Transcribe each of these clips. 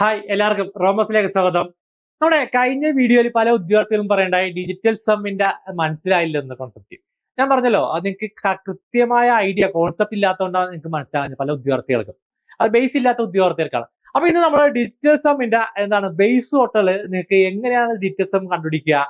Hi എല്ലാവർക്കും റോമസിലേക്ക് സ്വാഗതം. നമ്മുടെ കഴിഞ്ഞ വീഡിയോയിൽ പല ഉദ്യോഗാർത്ഥികളും പറയണ്ടായി ഡിജിറ്റൽ സമ്മിന്റെ മനസ്സിലായില്ല എന്ന കോൺസെപ്റ്റ് ഞാൻ പറഞ്ഞല്ലോ അത് നിങ്ങൾക്ക് കൃത്യമായ ഐഡിയ കോൺസെപ്റ്റ് ഇല്ലാത്തതുകൊണ്ടാണ് നിങ്ങൾക്ക് മനസ്സിലാകുന്നത് പല ഉദ്യോഗാർത്ഥികൾക്കും. അത് ബേസ് ഇല്ലാത്ത ഉദ്യോഗാർത്ഥികൾക്കാണ്. അപ്പൊ ഇന്ന് നമ്മുടെ ഡിജിറ്റൽ സമ്മിന്റെ എന്താണ് ബേസ് ഹോട്ടൽ നിങ്ങൾക്ക് എങ്ങനെയാണ് ഡിജിറ്റൽ സം കണ്ടുപിടിക്കുക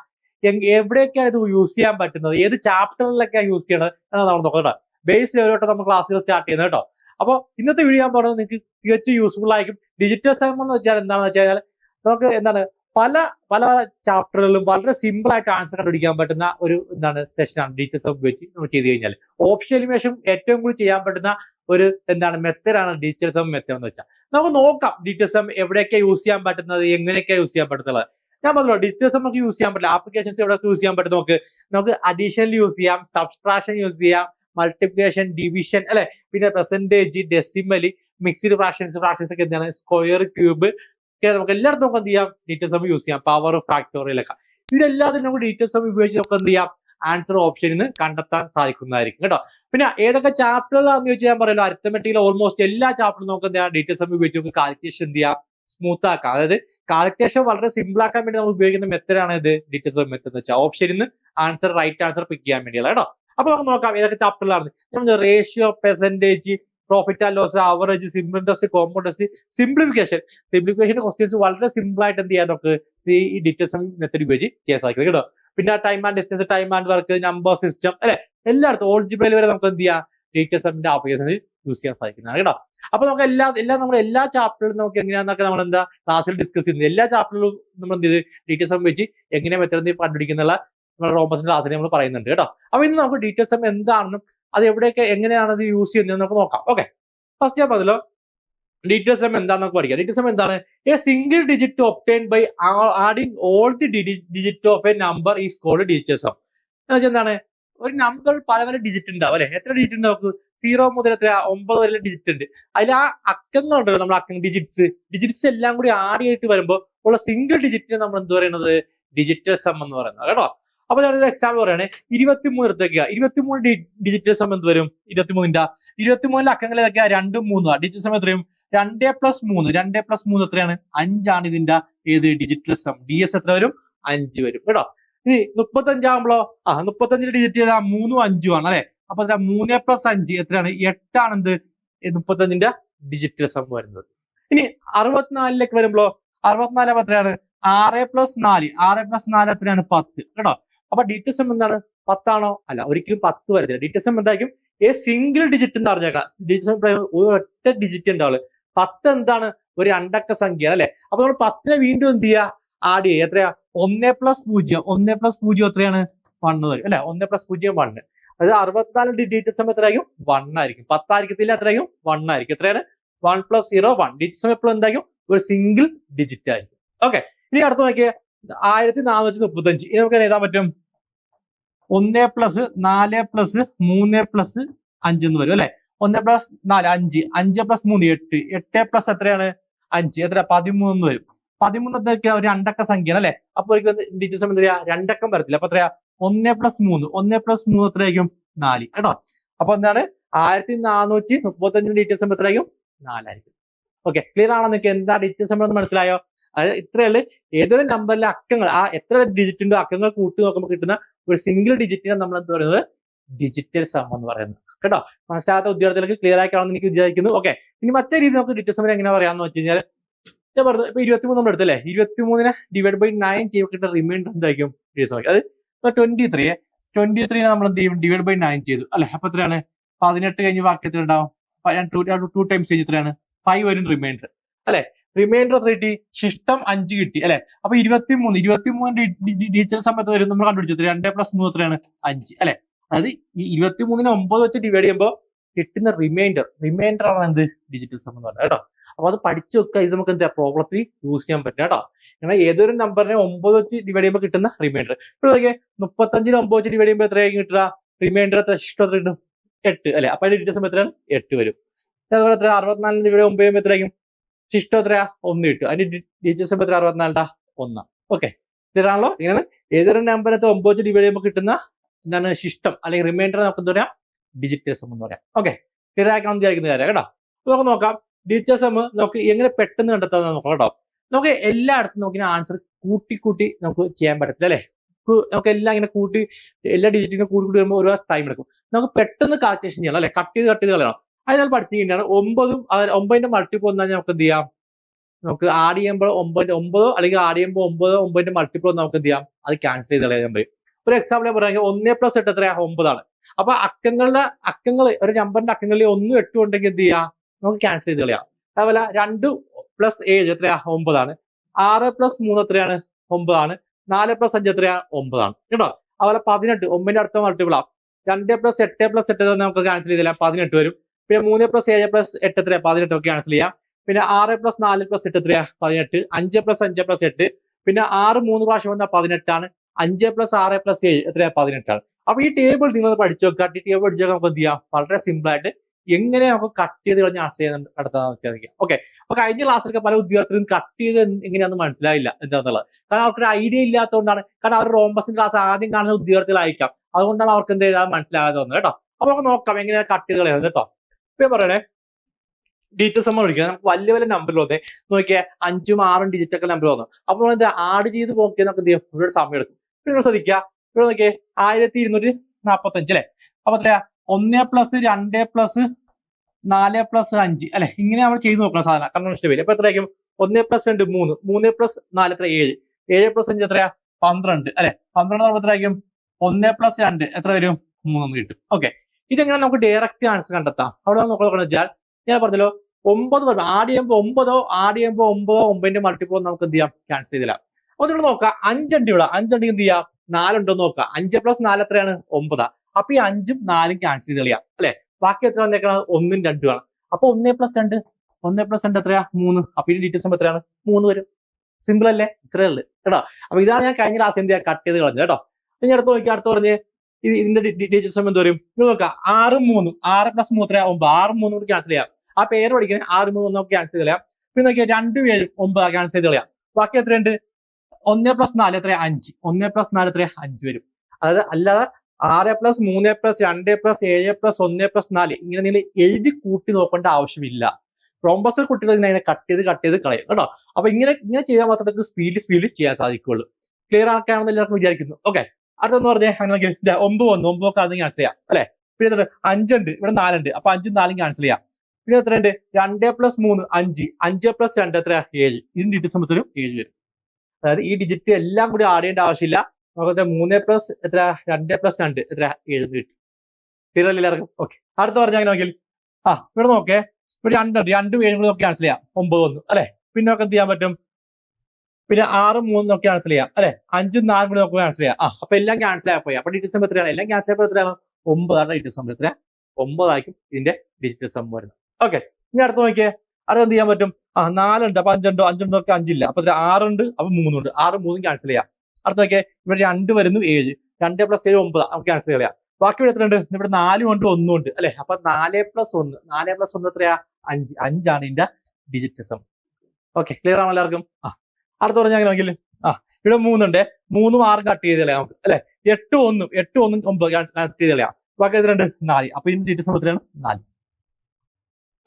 എവിടെയൊക്കെയാണ് ഇത് യൂസ് ചെയ്യാൻ പറ്റുന്നത് ഏത് ചാപ്റ്ററിലൊക്കെയാണ് യൂസ് ചെയ്യണത് എന്നാണ് നമ്മൾ നോക്കുന്നത്. ബേസ് ലെവലോട്ട് നമ്മൾ ക്ലാസ്സുകൾ സ്റ്റാർട്ട് ചെയ്യുന്നത് കേട്ടോ. അപ്പോൾ ഇന്നത്തെ വീഡിയോ ഞാൻ പറഞ്ഞത് നിങ്ങൾക്ക് തികച്ചും യൂസ്ഫുൾ ആയിരിക്കും. ഡിജിറ്റൽ സം എന്ന് വെച്ചാൽ എന്താണെന്ന് വെച്ച് കഴിഞ്ഞാൽ നമുക്ക് എന്താണ് പല പല ചാപ്റ്ററുകളിലും വളരെ സിമ്പിൾ ആയിട്ട് ആൻസർ കണ്ടുപിടിക്കാൻ പറ്റുന്ന ഒരു എന്താണ് സെഷനാണ് ഡിജിറ്റൽ സം വെച്ച് നമ്മൾ ചെയ്ത് കഴിഞ്ഞാൽ. ഓപ്ഷൻ എലിമിനേഷൻ ഏറ്റവും കൂടുതൽ ചെയ്യാൻ പറ്റുന്ന ഒരു എന്താണ് മെത്തേഡാണ് ഡിജിറ്റൽ സം മെത്തേഡ് എന്ന് വെച്ചാൽ. നമുക്ക് നോക്കാം ഡിജിറ്റൽ സം എവിടെയൊക്കെ യൂസ് ചെയ്യാൻ പറ്റുന്നത് എങ്ങനെയൊക്കെ യൂസ് ചെയ്യാൻ പറ്റുന്നത്. ഞാൻ പറഞ്ഞല്ലോ ഡിജിറ്റൽ നമുക്ക് യൂസ് ചെയ്യാൻ പറ്റില്ല. ആപ്ലിക്കേഷൻസ് എവിടെയൊക്കെ യൂസ് ചെയ്യാൻ പറ്റും നമുക്ക് നമുക്ക് അഡീഷണൽ യൂസ് ചെയ്യാം സബ്സ്ട്രാക്ഷൻ യൂസ് ചെയ്യാം മൾട്ടിപ്ലിക്കേഷൻ ഡിവിഷൻ അല്ലെ? പിന്നെ percentage decimal mixed fractions fractions ഒക്കെ എന്താണ്? സ്ക്വയർ ക്യൂബ് ഒക്കെ നമുക്ക് എല്ലായിടത്തും നമുക്ക് എന്ത് ചെയ്യാം? ഡീറ്റെയിൽ സം യൂസ് ചെയ്യാം. പവർ ഓഫ് ഫാക്ടോറിയലൊക്കെ ഇതെല്ലാത്തിനും നമുക്ക് ഡീറ്റെയിൽ സം ഉപയോഗിച്ച് നമുക്ക് എന്ത് ചെയ്യാം? ആൻസർ ഓപ്ഷനിൽ നിന്ന് കണ്ടെത്താൻ സാധിക്കുന്നതായിരിക്കും കേട്ടോ. പിന്നെ ഏതൊക്കെ ചാപ്റ്ററുകളാണെന്ന് ചോദിച്ചാൽ ഞാൻ പറയുമല്ലോ. അരിത്തമെറ്റിക് ഓൾമോസ്റ്റ് എല്ലാ ചാപ്റ്ററും നമുക്ക് എന്താ ഡീറ്റെയിൽസ് ഉപയോഗിച്ച് നമുക്ക് കാൽക്കുലേഷൻ എന്ത് ചെയ്യാം? സ്മൂത്ത് ആക്കാം. അതായത് കാൽക്കുലേഷൻ വളരെ സിമ്പിൾ ആക്കാൻ വേണ്ടി നമ്മൾ ഉപയോഗിക്കുന്ന മെത്തഡാണ് ഇത്. ഡീറ്റെയിൽസ് ഓഫ് മെത്തഡ് എന്ന് വെച്ചാൽ ഓപ്ഷനിൽ നിന്ന് ആൻസർ റൈറ്റ് ആൻസർ പിക്ക് ചെയ്യാൻ വേണ്ടിയുള്ള കേട്ടോ. അപ്പൊ നമുക്ക് നോക്കാം ഏതൊക്കെ ചാപ്റ്ററിലാണ് ratio percentage profit and loss average simple interest compound interest simplification simplification questions വളരെ സിമ്പിൾ ആയിട്ട് എന്ത് ചെയ്യാൻ നമുക്ക്? സി ഈ ഡിറ്റേഷൻ മെത്തഡ് ഉപയോഗിച്ച് ചെയ്യാൻ സാധിക്കും. കേട്ടോ? പിന്നെ time and distance time and work number system അല്ലെ? എല്ലായിടത്തും ഓൾജിബിൾ വരെ നമുക്ക് എന്ത് ചെയ്യാം? ഡിറ്റേഷന്റെ ആപ്ലിക്കേഷൻ യൂസ് ചെയ്യാൻ സാധിക്കുന്നതാണ്. കേട്ടോ? അപ്പൊ നമുക്ക് എല്ലാ എല്ലാ നമ്മുടെ എല്ലാ ചാപ്റ്ററിലും നമുക്ക് എങ്ങനെയാണെന്നൊക്കെ നമ്മൾ എന്താ? ക്ലാസ്സിൽ ഡിസ്കസ് ചെയ്യുന്നത് എല്ലാ ചാപ്റ്ററിലും നമ്മൾ എന്ത് ചെയ്ത്? ഡീറ്റെയിൽസ് വെച്ച് എങ്ങനെ മെത്തേഡ് കണ്ടുപിടിക്കുന്നുള്ള നമ്മുടെ റോബസിന്റെ ക്ലാസ്സിൽ നമ്മൾ പറയുന്നുണ്ട്. കേട്ടോ? അപ്പൊ ഇന്ന് നമുക്ക് ഡീറ്റെയിൽസ് എന്താണെന്നും അത് എവിടെയൊക്കെ എങ്ങനെയാണ് അത് യൂസ് ചെയ്യുന്നത് നമുക്ക് നോക്കാം. ഓക്കെ ഫസ്റ്റ് ഞാൻ പറഞ്ഞല്ലോ ഡീറ്റെയിൽസ് എം എന്താണെന്നൊക്കെ പഠിക്കാം. ഡീറ്റെയിൽസ് എം എന്താണ്? A single digit obtain by adding all the digit of a number is called details M എന്ന് വെച്ചാൽ എന്താണ്? ഒരു നമ്പർ പല പല ഡിജിറ്റ് ഉണ്ടാവും അല്ലെ? എത്ര ഡിജിറ്റ് ഉണ്ട് നമുക്ക്? സീറോ മുതൽ എത്ര? ഒമ്പത് വരെ ഡിജിറ്റ് ഉണ്ട്. അതിൽ ആ അക്കങ്ങളുണ്ടല്ലോ നമ്മൾ അക്കം ഡിജിറ്റ്സ് ഡിജിറ്റ്സ് എല്ലാം കൂടി ആഡ് ചെയ്തിട്ട് വരുമ്പോൾ ഉള്ള സിംഗിൾ ഡിജിറ്റിനെ നമ്മൾ എന്ത് പറയുന്നത്? ഡിജിറ്റൽ സം എന്ന് പറയുന്നത്. കേട്ടോ? അപ്പൊ ഞാനൊരു എക്സാമ്പിൾ പറയാണ്. ഇരുപത്തിമൂന്ന് എടുത്തേക്കുക ഇരുപത്തിമൂന്ന് ഡിജിറ്റൽ സം എന്ത് വരും? ഇരുപത്തിമൂന്നിന്റെ. ഇരുപത്തിമൂന്നിലെ അക്കങ്ങൾ ഏതൊക്കെയാ രണ്ടും മൂന്നാ. ഡിജിറ്റൽ സമയം എത്രയും? രണ്ടേ പ്ലസ് മൂന്ന്. രണ്ടേ പ്ലസ് മൂന്ന് എത്രയാണ്? അഞ്ചാണ് ഇതിന്റെ ഏത് ഡിജിറ്റൽ സം ഡി എസ് എത്ര വരും? അഞ്ച് വരും. കേട്ടോ? ഇനി മുപ്പത്തഞ്ചാകുമ്പോഴോ ആ മുപ്പത്തഞ്ചിന്റെ ഡിജിറ്റ് ഏതാ മൂന്നും അഞ്ചും ആണ് അല്ലെ? അപ്പൊ എത്ര മൂന്നേ പ്ലസ് അഞ്ച് എത്രയാണ്? എട്ടാണ് എന്ത്? മുപ്പത്തി മുപ്പത്തഞ്ചിന്റെ ഡിജിറ്റൽ സം വരുന്നത്. ഇനി അറുപത്തിനാലിലേക്ക് വരുമ്പോ അറുപത്തിനാല് എത്രയാണ്? ആറ് പ്ലസ് നാല്. ആറ് പ്ലസ് നാല് എത്രയാണ്? പത്ത്. കേട്ടോ? അപ്പൊ ഡിറ്റസം എന്താണ്? പത്താണോ? അല്ല ഒരിക്കലും പത്ത് വരത്തില്ല. ഡിറ്റസം എന്തായിരിക്കും? ഏ സിംഗിൾ ഡിജിറ്റ് എന്ന് പറഞ്ഞേക്കാം. ഡിജിറ്റൽ ഒറ്റ ഡിജിറ്റ് ഉണ്ടാവുള്ളൂ പത്ത് എന്താണ്? ഒരു അണ്ടക്ക സംഖ്യ അല്ലെ? അപ്പൊ നമ്മൾ പത്തിനെ വീണ്ടും എന്ത് ചെയ്യുക ആഡ് ചെയ്യുക. എത്രയാ? ഒന്നേ പ്ലസ് പൂജ്യം. ഒന്നേ പ്ലസ് പൂജ്യം എത്രയാണ്? വണ്ണ് വരും അല്ലെ? ഒന്നേ പ്ലസ് പൂജ്യം വണ്ണ് അതായത് അറുപത്തിനാല് ഡിജിറ്റ് സം എത്രയായിരിക്കും? വൺ ആയിരിക്കും. പത്തായിരിക്കത്തില്ല എത്രയായിരിക്കും? വൺ ആയിരിക്കും. എത്രയാണ്? One plus zero one digit sum എപ്പോഴും എന്തായിരിക്കും? ഒരു സിംഗിൾ ഡിജിറ്റ് ആയിരിക്കും. ഓക്കെ ഇനി അടുത്ത നോക്കിയേ. ആയിരത്തി നാനൂറ്റി മുപ്പത്തഞ്ച്. ഇനി നമുക്ക് എഴുതാൻ പറ്റും? ഒന്ന് പ്ലസ് നാല് പ്ലസ് മൂന്ന് പ്ലസ് അഞ്ച് എന്ന് വരും അല്ലെ? ഒന്ന് പ്ലസ് നാല് അഞ്ച്. അഞ്ച് പ്ലസ് മൂന്ന് എട്ട്. എട്ട് പ്ലസ് എത്രയാണ്? അഞ്ച്. എത്ര? പതിമൂന്ന് വരും. പതിമൂന്ന് എന്തൊക്കെയാ ഒരു രണ്ടക്ക സംഖ്യയാണ് അല്ലെ? അപ്പൊ ഒരിക്കലും ഡിജിറ്റ് സമയം എത്രയാ രണ്ടക്കം വരത്തില്ല. അപ്പൊ എത്രയാ? ഒന്ന് പ്ലസ് മൂന്ന്. ഒന്ന് പ്ലസ് മൂന്ന് എത്രയായിരിക്കും? നാല്. കേട്ടോ? അപ്പൊ എന്താണ്? ആയിരത്തി നാനൂറ്റി മുപ്പത്തഞ്ചിന് ഡീറ്റെയിൽസ് സമയം എത്രയായിരിക്കും? നാലായിരിക്കും. ഓക്കെ ക്ലിയർ ആണോ നിങ്ങൾക്ക്? എന്താ ഡീറ്റെയിൽസ് സമയം മനസ്സിലായോ? അതായത് ഇത്രയല്ലേ ഏതൊരു നമ്പറിലെ അക്കങ്ങൾ ആ എത്ര ഡിജിറ്റിന്റെ അക്കങ്ങൾ കൂട്ടി നോക്കുമ്പോൾ കിട്ടുന്ന ഒരു സിംഗിൾ ഡിജിറ്റിനെ നമ്മൾ എന്ത് പറയുന്നത്? ഡിജിറ്റൽ സം എന്ന് പറയുന്നത് കേട്ടോ? മനസ്സിലാത്ത ഉദ്യോഗത്തിലേക്ക് ക്ലിയർ ആക്കാണെന്ന് എനിക്ക് വിചാരിക്കുന്നു. ഓക്കെ ഇനി മറ്റേ രീതി നമുക്ക് ഡിജിറ്റൽ സമയം എങ്ങനെ പറയാന്ന് വെച്ച് കഴിഞ്ഞാൽ ഞാൻ പറഞ്ഞു ഇപ്പൊ ഇരുപത്തിമൂന്ന് നമ്മൾ എടുത്തല്ലേ? ഇരുപത്തിമൂന്നിനെ ഡിവൈഡ് ബൈ നയൻ ചെയ്യുമ്പോൾ കിട്ടുന്ന റിമൈൻഡർ എന്തായിരിക്കും അത് ട്വന്റി ത്രീ ട്വന്റി ത്രീ നമ്മൾ എന്ത് ചെയ്യും? ഡിവൈഡ് ബൈ നയൻ ചെയ്തു. അല്ലെ? അപ്പൊ എത്രയാണ്? പതിനെട്ട് കഴിഞ്ഞ് എത്ര ഉണ്ടാവും ടു ടൈംസ് കഴിഞ്ഞ് എത്രയാണ്? ഫൈവ് വരും റിമൈൻഡർ അല്ലെ? റിമൈൻഡർ എത്ര കിട്ടി ശിഷ്ടം അഞ്ച് കിട്ടി അല്ലെ? അപ്പൊ ഇരുപത്തിമൂന്ന് ഇരുപത്തിമൂന്ന് ഡിജിറ്റൽ സമയത്ത് വരും നമ്മൾ കണ്ടുപിടിച്ചത്. രണ്ടേ പ്ലസ് മൂന്ന് എത്രയാണ്? അഞ്ച് അല്ലെ? അതായത് ഈ ഇരുപത്തിമൂന്നിനെ ഒമ്പത് വെച്ച് ഡിവൈഡ് ചെയ്യുമ്പോൾ കിട്ടുന്ന റിമൈൻഡർ റിമൈൻഡർ ആണ് എന്ത്? ഡിജിറ്റൽ സം എന്ന് പറയുന്നത് കേട്ടോ? അപ്പൊ അത് പഠിച്ചു വെക്കുക ഇത് നമുക്ക് എന്താ പ്രോബ്ലത്തിൽ യൂസ് ചെയ്യാൻ പറ്റും കേട്ടോ? എന്നാൽ ഏതൊരു നമ്പറിനെ ഒമ്പത് വെച്ച് ഡിവൈഡ് ചെയ്യുമ്പോൾ കിട്ടുന്ന റിമൈൻഡർ ഇപ്പോൾ നോക്കിയാൽ മുപ്പത്തഞ്ചിന് ഒമ്പത് വെച്ച് ഡിവൈഡ് ചെയ്യുമ്പോൾ എത്രയായിരിക്കും കിട്ടുക? റിമൈൻഡർ എത്ര? ഇഷ്ടം എത്ര കിട്ടും? എട്ട് അല്ലെ? അപ്പൊ അതിന്റെ ഡിജിറ്റൽ സം എത്രയാണ്? എട്ട് വരും. അതുപോലെ എത്ര? അറുപത്തിനാലിന് ഡിവൈഡ് ഒമ്പത് ചെയ്യുമ്പോൾ എത്രയായിരിക്കും? ശിഷ്ടം എത്രയാ ഒന്ന് കിട്ടും അതിന്റെ ഡിജിറ്റൽ സം എത്ര അറുപത്തിനാലിട്ടാ ഒന്ന്. ഓക്കെ ഇതാണല്ലോ. ഇങ്ങനെ ഏതൊരു നമ്പറത്തെ ഒമ്പത് ഡിവൈഡ് ചെയ്യുമ്പോൾ കിട്ടുന്ന എന്താണ് ശിഷ്ടം? അല്ലെങ്കിൽ റിമൈൻഡർ നമുക്ക് എന്താ പറയാം? ഡിജിറ്റൽ സം എന്ന് പറയാം. ഓക്കെ ക്ലിയർ ആക്കാൻ വിചാരിക്കുന്ന കാര്യം കേട്ടോ. നമുക്ക് നോക്കാം. ഡിജിറ്റൽ സം നമുക്ക് എങ്ങനെ പെട്ടെന്ന് കണ്ടെത്താൻ നോക്കാം കേട്ടോ. നമുക്ക് എല്ലായിടത്തും നോക്കി ആൻസർ കൂട്ടി കൂട്ടി നമുക്ക് ചെയ്യാൻ പറ്റത്തില്ല അല്ലേ? നമുക്ക് എല്ലാം ഇങ്ങനെ കൂട്ടി എല്ലാ ഡിജിറ്റിനും കൂട്ടി കൂട്ടി വരുമ്പോൾ ഒരു ടൈം എടുക്കും. നമുക്ക് പെട്ടെന്ന് കാൽക്കുലേഷൻ ചെയ്യണം അല്ലെ? കട്ട് ചെയ്ത് കട്ട് ചെയ്ത് കളയണം. അതിനാൽ പഠിച്ചു കഴിഞ്ഞാൽ ഒമ്പതും ഒമ്പതിന്റെ മൾട്ടിപ്പിൾ വന്നാൽ നമുക്ക് എന്ത് ചെയ്യാം? നമുക്ക് ആഡ് ചെയ്യുമ്പോൾ ഒമ്പതിന്റെ ഒമ്പതോ അല്ലെങ്കിൽ ആഡ് ചെയ്യുമ്പോൾ ഒമ്പതോ ഒമ്പതിന്റെ മൾട്ടിപ്പിൾ നമുക്ക് എന്ത് ചെയ്യാം? അത് ക്യാൻസൽ ചെയ്ത് കളയാൻ പറ്റും ഒരു എക്സാമ്പിൾ പറയുകയാണെങ്കിൽ ഒന്നേ പ്ലസ് എട്ട് എത്രയാ? ഒമ്പതാണ്. അപ്പൊ അക്കങ്ങളുടെ അക്കങ്ങൾ ഒരു നമ്പറിന്റെ അക്കങ്ങളിൽ ഒന്നും എട്ടും ഉണ്ടെങ്കിൽ എന്ത് ചെയ്യാം? നമുക്ക് ക്യാൻസൽ ചെയ്ത് കളയാം. അതുപോലെ രണ്ട് പ്ലസ് ഏഴ് എത്രയാ? ഒമ്പതാണ്. ആറ് പ്ലസ് മൂന്ന് എത്രയാണ്? ഒമ്പതാണ്. നാല് പ്ലസ് അഞ്ച് എത്രയാ? ഒമ്പതാണ്. കേട്ടോ? അതുപോലെ പതിനെട്ട് ഒമ്പതിന്റെ അടുത്ത മൾട്ടിപ്പിളാ രണ്ട് പ്ലസ് എട്ട് പ്ലസ് എട്ട് നമുക്ക് ക്യാൻസൽ ചെയ്തില്ല പതിനെട്ട് വരും. പിന്നെ മൂന്ന് പ്ലസ് ഏഴ് പ്ലസ് എട്ട് എത്രയാ? പതിനെട്ട്. ഒക്കെ ക്യാൻസൽ ചെയ്യാം. പിന്നെ ആറ് പ്ലസ് നാല് പ്ലസ് എട്ട് എത്രയാ? പതിനെട്ട്. അഞ്ച് പ്ലസ് അഞ്ച് പ്ലസ് എട്ട്. പിന്നെ ആറ് മൂന്ന് പ്രാവശ്യം വന്നാൽ പതിനെട്ടാണ്. അഞ്ച് പ്ലസ് ആറ് പ്ലസ് ഏഴ് എത്രയാ? പതിനെട്ടാണ്. അപ്പൊ ഈ ടേബിൾ നിങ്ങൾ പഠിച്ചു നോക്കുക ഈ ടേബിൾ പഠിച്ചു നമുക്ക് എന്ത് ചെയ്യാം? വളരെ സിമ്പിൾ ആയിട്ട് എങ്ങനെ നമുക്ക് കട്ട് ചെയ്ത് കഴിഞ്ഞാൽ ആൻസർ ചെയ്യാൻ നടത്താൻ സാധിക്കാം ഓക്കെ അപ്പൊ കഴിഞ്ഞ ക്ലാസ്സിലൊക്കെ പല ഉദ്യോഗസ്ഥരും കട്ട് ചെയ്ത് എങ്ങനെയാണെന്ന് മനസ്സിലായില്ല എന്താന്നുള്ളത്. കാരണം അവർക്ക് ഐഡിയ ഇല്ലാത്തതുകൊണ്ടാണ് കാരണം അവർ റോംബസിന്റെ ക്ലാസ് ആദ്യം കാണുന്ന ഉദ്യോഗസ്ഥരായിരിക്കാം അതുകൊണ്ടാണ് അവർക്ക് എന്ത് ചെയ്താൽ മനസ്സിലാകാതെ വന്നത് കേട്ടോ. അപ്പൊ നമുക്ക് നോക്കാം എങ്ങനെയാണ് കട്ട് ചെയ്ത് കളയുന്നത് കേട്ടോ. ഞാൻ പറയണേ? ഡീറ്റെയിൽസ് നമ്മൾ വിളിക്കുക നമുക്ക് വലിയ വലിയ നമ്പർ വന്നേ നോക്കിയാൽ അഞ്ചും ആറും ഡിജിറ്റ് ഒക്കെ നമ്പർ വന്നു. അപ്പോൾ ഇത് ആഡ് ചെയ്ത് നോക്കിയാൽ നമുക്ക് എന്ത് ചെയ്യും? ഒരുപാട് സമയം എടുക്കും. നിങ്ങൾ ശ്രദ്ധിക്കുക. ഇവിടെ നോക്കിയേ ആയിരത്തി ഇരുന്നൂറ്റി നാൽപ്പത്തഞ്ച് അല്ലെ? അപ്പൊ എത്രയാ? ഒന്ന് പ്ലസ് രണ്ട് പ്ലസ് നാല് പ്ലസ് അഞ്ച് അല്ലെ? ഇങ്ങനെ നമ്മൾ ചെയ്ത് നോക്കണം സാധനം കൺവെൻഷൻ പേര് അപ്പൊ എത്രയായിരിക്കും ഒന്ന് പ്ലസ് രണ്ട് മൂന്ന്. മൂന്ന് പ്ലസ് നാല് എത്ര ഏഴ്. ഏഴ് പ്ലസ് അഞ്ച് എത്രയാ? പന്ത്രണ്ട് അല്ലെ? പന്ത്രണ്ട് എത്രയായിരിക്കും ഒന്ന് പ്ലസ് രണ്ട്. എത്ര വരും? മൂന്ന് കിട്ടും. ഓക്കെ ഇതെങ്ങനെ നമുക്ക് ഡയറക്റ്റ് ആൻസർ കണ്ടെത്താം? അവിടെ നോക്കണം വെച്ചാൽ ഞാൻ പറഞ്ഞല്ലോ ഒമ്പത് ആഡ് ചെയ്യുമ്പോൾ ഒമ്പതോ ആഡ് ചെയ്യുമ്പോൾ ഒമ്പതോ ഒമ്പതിന്റെ മൾട്ടിപ്പിൾ നമുക്ക് എന്ത് ചെയ്യാം? ക്യാൻസൽ ചെയ്തില്ല അപ്പൊ നിങ്ങൾ നോക്കാം അഞ്ചണ്ടി ഇവിടെ. അഞ്ചണ്ടി എന്ത് ചെയ്യാം? നാലുണ്ടോ നോക്കാം അഞ്ച് പ്ലസ് നാല് എത്രയാണ്? ഒമ്പതാ. അപ്പൊ ഈ അഞ്ചും നാലും ക്യാൻസൽ ചെയ്ത് കളിയാം. അല്ലെ? ബാക്കി എത്ര വന്നേക്കണം? ഒന്നും രണ്ടുമാണ് അപ്പൊ ഒന്നേ പ്ലസ് രണ്ട്. ഒന്നേ പ്ലസ് രണ്ട് എത്രയാ? മൂന്ന്. അപ്പൊ ഈ ഡീറ്റെയിൽസ് എത്രയാണ്? മൂന്ന് വരും. സിമ്പിൾ അല്ലേ? ഇത്രേ ഉള്ളു. കേട്ടോ? അപ്പൊ ഇതാണ് ഞാൻ കഴിഞ്ഞ ക്ലാസ് എന്ത് ചെയ്യാം? കട്ട് ചെയ്ത് കളഞ്ഞത്. കേട്ടോ? ഇനി അടുത്ത് നോക്കി അടുത്ത് പറഞ്ഞ് ഇത് ഇതിന്റെ ഡീറ്റെയിൽസ് എന്ത് വരും ഇത് നോക്കാം ആറ് മൂന്നും ആറ് പ്ലസ് മൂന്ന് ഒമ്പത്. ആറ് മൂന്നും കൂടി ക്യാൻസൽ ചെയ്യാം. ആ പേര് പഠിക്കുന്നത് ആറ് മൂന്ന് നമുക്ക് ക്യാൻസൽ ചെയ്യാം പിന്നെ നോക്കിയാൽ രണ്ടും ഏഴും ഒമ്പത് ക്യാൻസൽ ചെയ്ത് കളയാം. ബാക്കി എത്രയുണ്ട്? ഒന്ന് പ്ലസ് നാല് എത്ര അഞ്ച്. ഒന്ന് പ്ലസ് നാല് എത്ര അഞ്ച് വരും. അതായത് അല്ലാതെ ആറ് പ്ലസ് മൂന്ന് പ്ലസ് രണ്ട് പ്ലസ് ഏഴ് പ്ലസ് ഒന്ന് പ്ലസ് നാല് ഇങ്ങനെ നിങ്ങൾ എഴുതി കൂട്ടി നോക്കേണ്ട ആവശ്യമില്ല. റോംബസ് കുട്ടികൾ ഇങ്ങനെ കട്ട് ചെയ്ത് കട്ട് ചെയ്ത് കളയും. കേട്ടോ? അപ്പൊ ഇങ്ങനെ ഇങ്ങനെ ചെയ്താൽ മാത്രമേ സ്പീഡിൽ സ്പീഡിൽ ചെയ്യാൻ സാധിക്കുള്ളൂ ക്ലിയർ ആക്കാണെന്ന് എല്ലാവർക്കും വിചാരിക്കുന്നു. ഓക്കെ അടുത്തെന്ന് പറഞ്ഞാൽ അങ്ങനെ ദേ ഒമ്പത് വന്നു. ഒമ്പതൊക്കെ അത് ക്യാൻസൽ ചെയ്യാം. അല്ലെ? പിന്നെ അഞ്ചുണ്ട്. ഇവിടെ നാലുണ്ട്. അപ്പൊ അഞ്ചും നാലും ക്യാൻസൽ ചെയ്യാം. പിന്നെ എത്രയുണ്ട് രണ്ട് പ്ലസ് മൂന്ന് അഞ്ച്. അഞ്ച് പ്ലസ് രണ്ട് എത്ര? ഏഴ്. ഇതിന്റെ ഡിജിറ്റ് സംബന്ധിച്ചൊരു ഏഴ് വരും. അതായത് ഈ ഡിജിറ്റ് എല്ലാം കൂടി ആഡ് ചെയ്യേണ്ട ആവശ്യമില്ല. നമുക്ക് മൂന്ന് പ്ലസ് എത്ര? രണ്ട് പ്ലസ് രണ്ട് എത്ര? ഏഴ് കിട്ടും. ക്ലിയർ അല്ലേ എല്ലാവർക്കും? ഓക്കെ അടുത്ത പറഞ്ഞാൽ അങ്ങനെ നോക്കിയാൽ ആ ഇവിടെ നോക്കേ. ഇവിടെ രണ്ടുണ്ട്. രണ്ടും ഏഴും കൂടി നമുക്ക് ക്യാൻസൽ ചെയ്യാം. ഒമ്പത് ഒന്ന് അല്ലെ? പിന്നെ നമുക്ക് എന്ത് ചെയ്യാൻ പറ്റും? പിന്നെ ആറും മൂന്നും ഒക്കെ ക്യാൻസൽ ചെയ്യാം. അല്ലെ? അഞ്ചും നാലും കൂടി നമുക്ക് ക്യാൻസൽ ചെയ്യാം. ആ അപ്പൊ എല്ലാം ക്യാൻസൽ ആയി പോയി. അപ്പൊ ഡിജിറ്റ് സം എത്രയാണ്? എല്ലാം ക്യാൻസൽ ആയപ്പോൾ എത്രയാണ്? ഒമ്പതാണ് ഡിജിറ്റ് സം എത്ര ഒമ്പതായിരിക്കും ഇതിന്റെ ഡിജിറ്റൽ സംഭവം വരുന്നത്. ഓക്കെ ഇനി അടുത്ത് നോക്കിയേ. അടുത്ത് എന്ത് ചെയ്യാൻ പറ്റും? ആ നാലുണ്ട്. അപ്പൊ അഞ്ചുണ്ടോ? അഞ്ചുണ്ടോ ഒക്കെ അഞ്ചില്ല. അപ്പൊ ആറുണ്ട്. അപ്പൊ മൂന്നുണ്ട്. ആറ് മൂന്നും ക്യാൻസൽ ചെയ്യാം. അടുത്ത നോക്കിയേ. ഇവിടെ രണ്ട് വരുന്നു ഏഴ്. രണ്ട് പ്ലസ് ഏഴ് ഒമ്പത്. നമുക്ക് ക്യാൻസൽ ചെയ്യാം. ബാക്കി ഇവിടെ എത്രയുണ്ട്? ഇവിടെ നാലും ഉണ്ട് ഒന്നും ഉണ്ട്. അല്ലെ? അപ്പൊ നാല് പ്ലസ് ഒന്ന്. നാല് പ്ലസ് ഒന്ന് എത്രയാ? അഞ്ച്. അഞ്ചാണ് ഇതിന്റെ ഡിജിറ്റ് സം ഓക്കെ ക്ലിയർ ആണോ എല്ലാവർക്കും? ആ. അടുത്ത പറഞ്ഞ അങ്ങനെ നോക്കിയില്ലേ ആ ഇവിടെ മൂന്നുണ്ട്. മൂന്നും മാർക്ക് കട്ട് ചെയ്ത് കളയാം. നമുക്ക് അല്ലെ? എട്ട് ഒന്നും എട്ട് ഒന്നും ഒമ്പത് കട്ട് ചെയ്ത് കളയാം. ബാക്കി എത്രയുണ്ട് നാല്. അപ്പൊ ഇതിന്റെ ഡീറ്റെയിൽസ് സം എത്രയാണ് നാല്.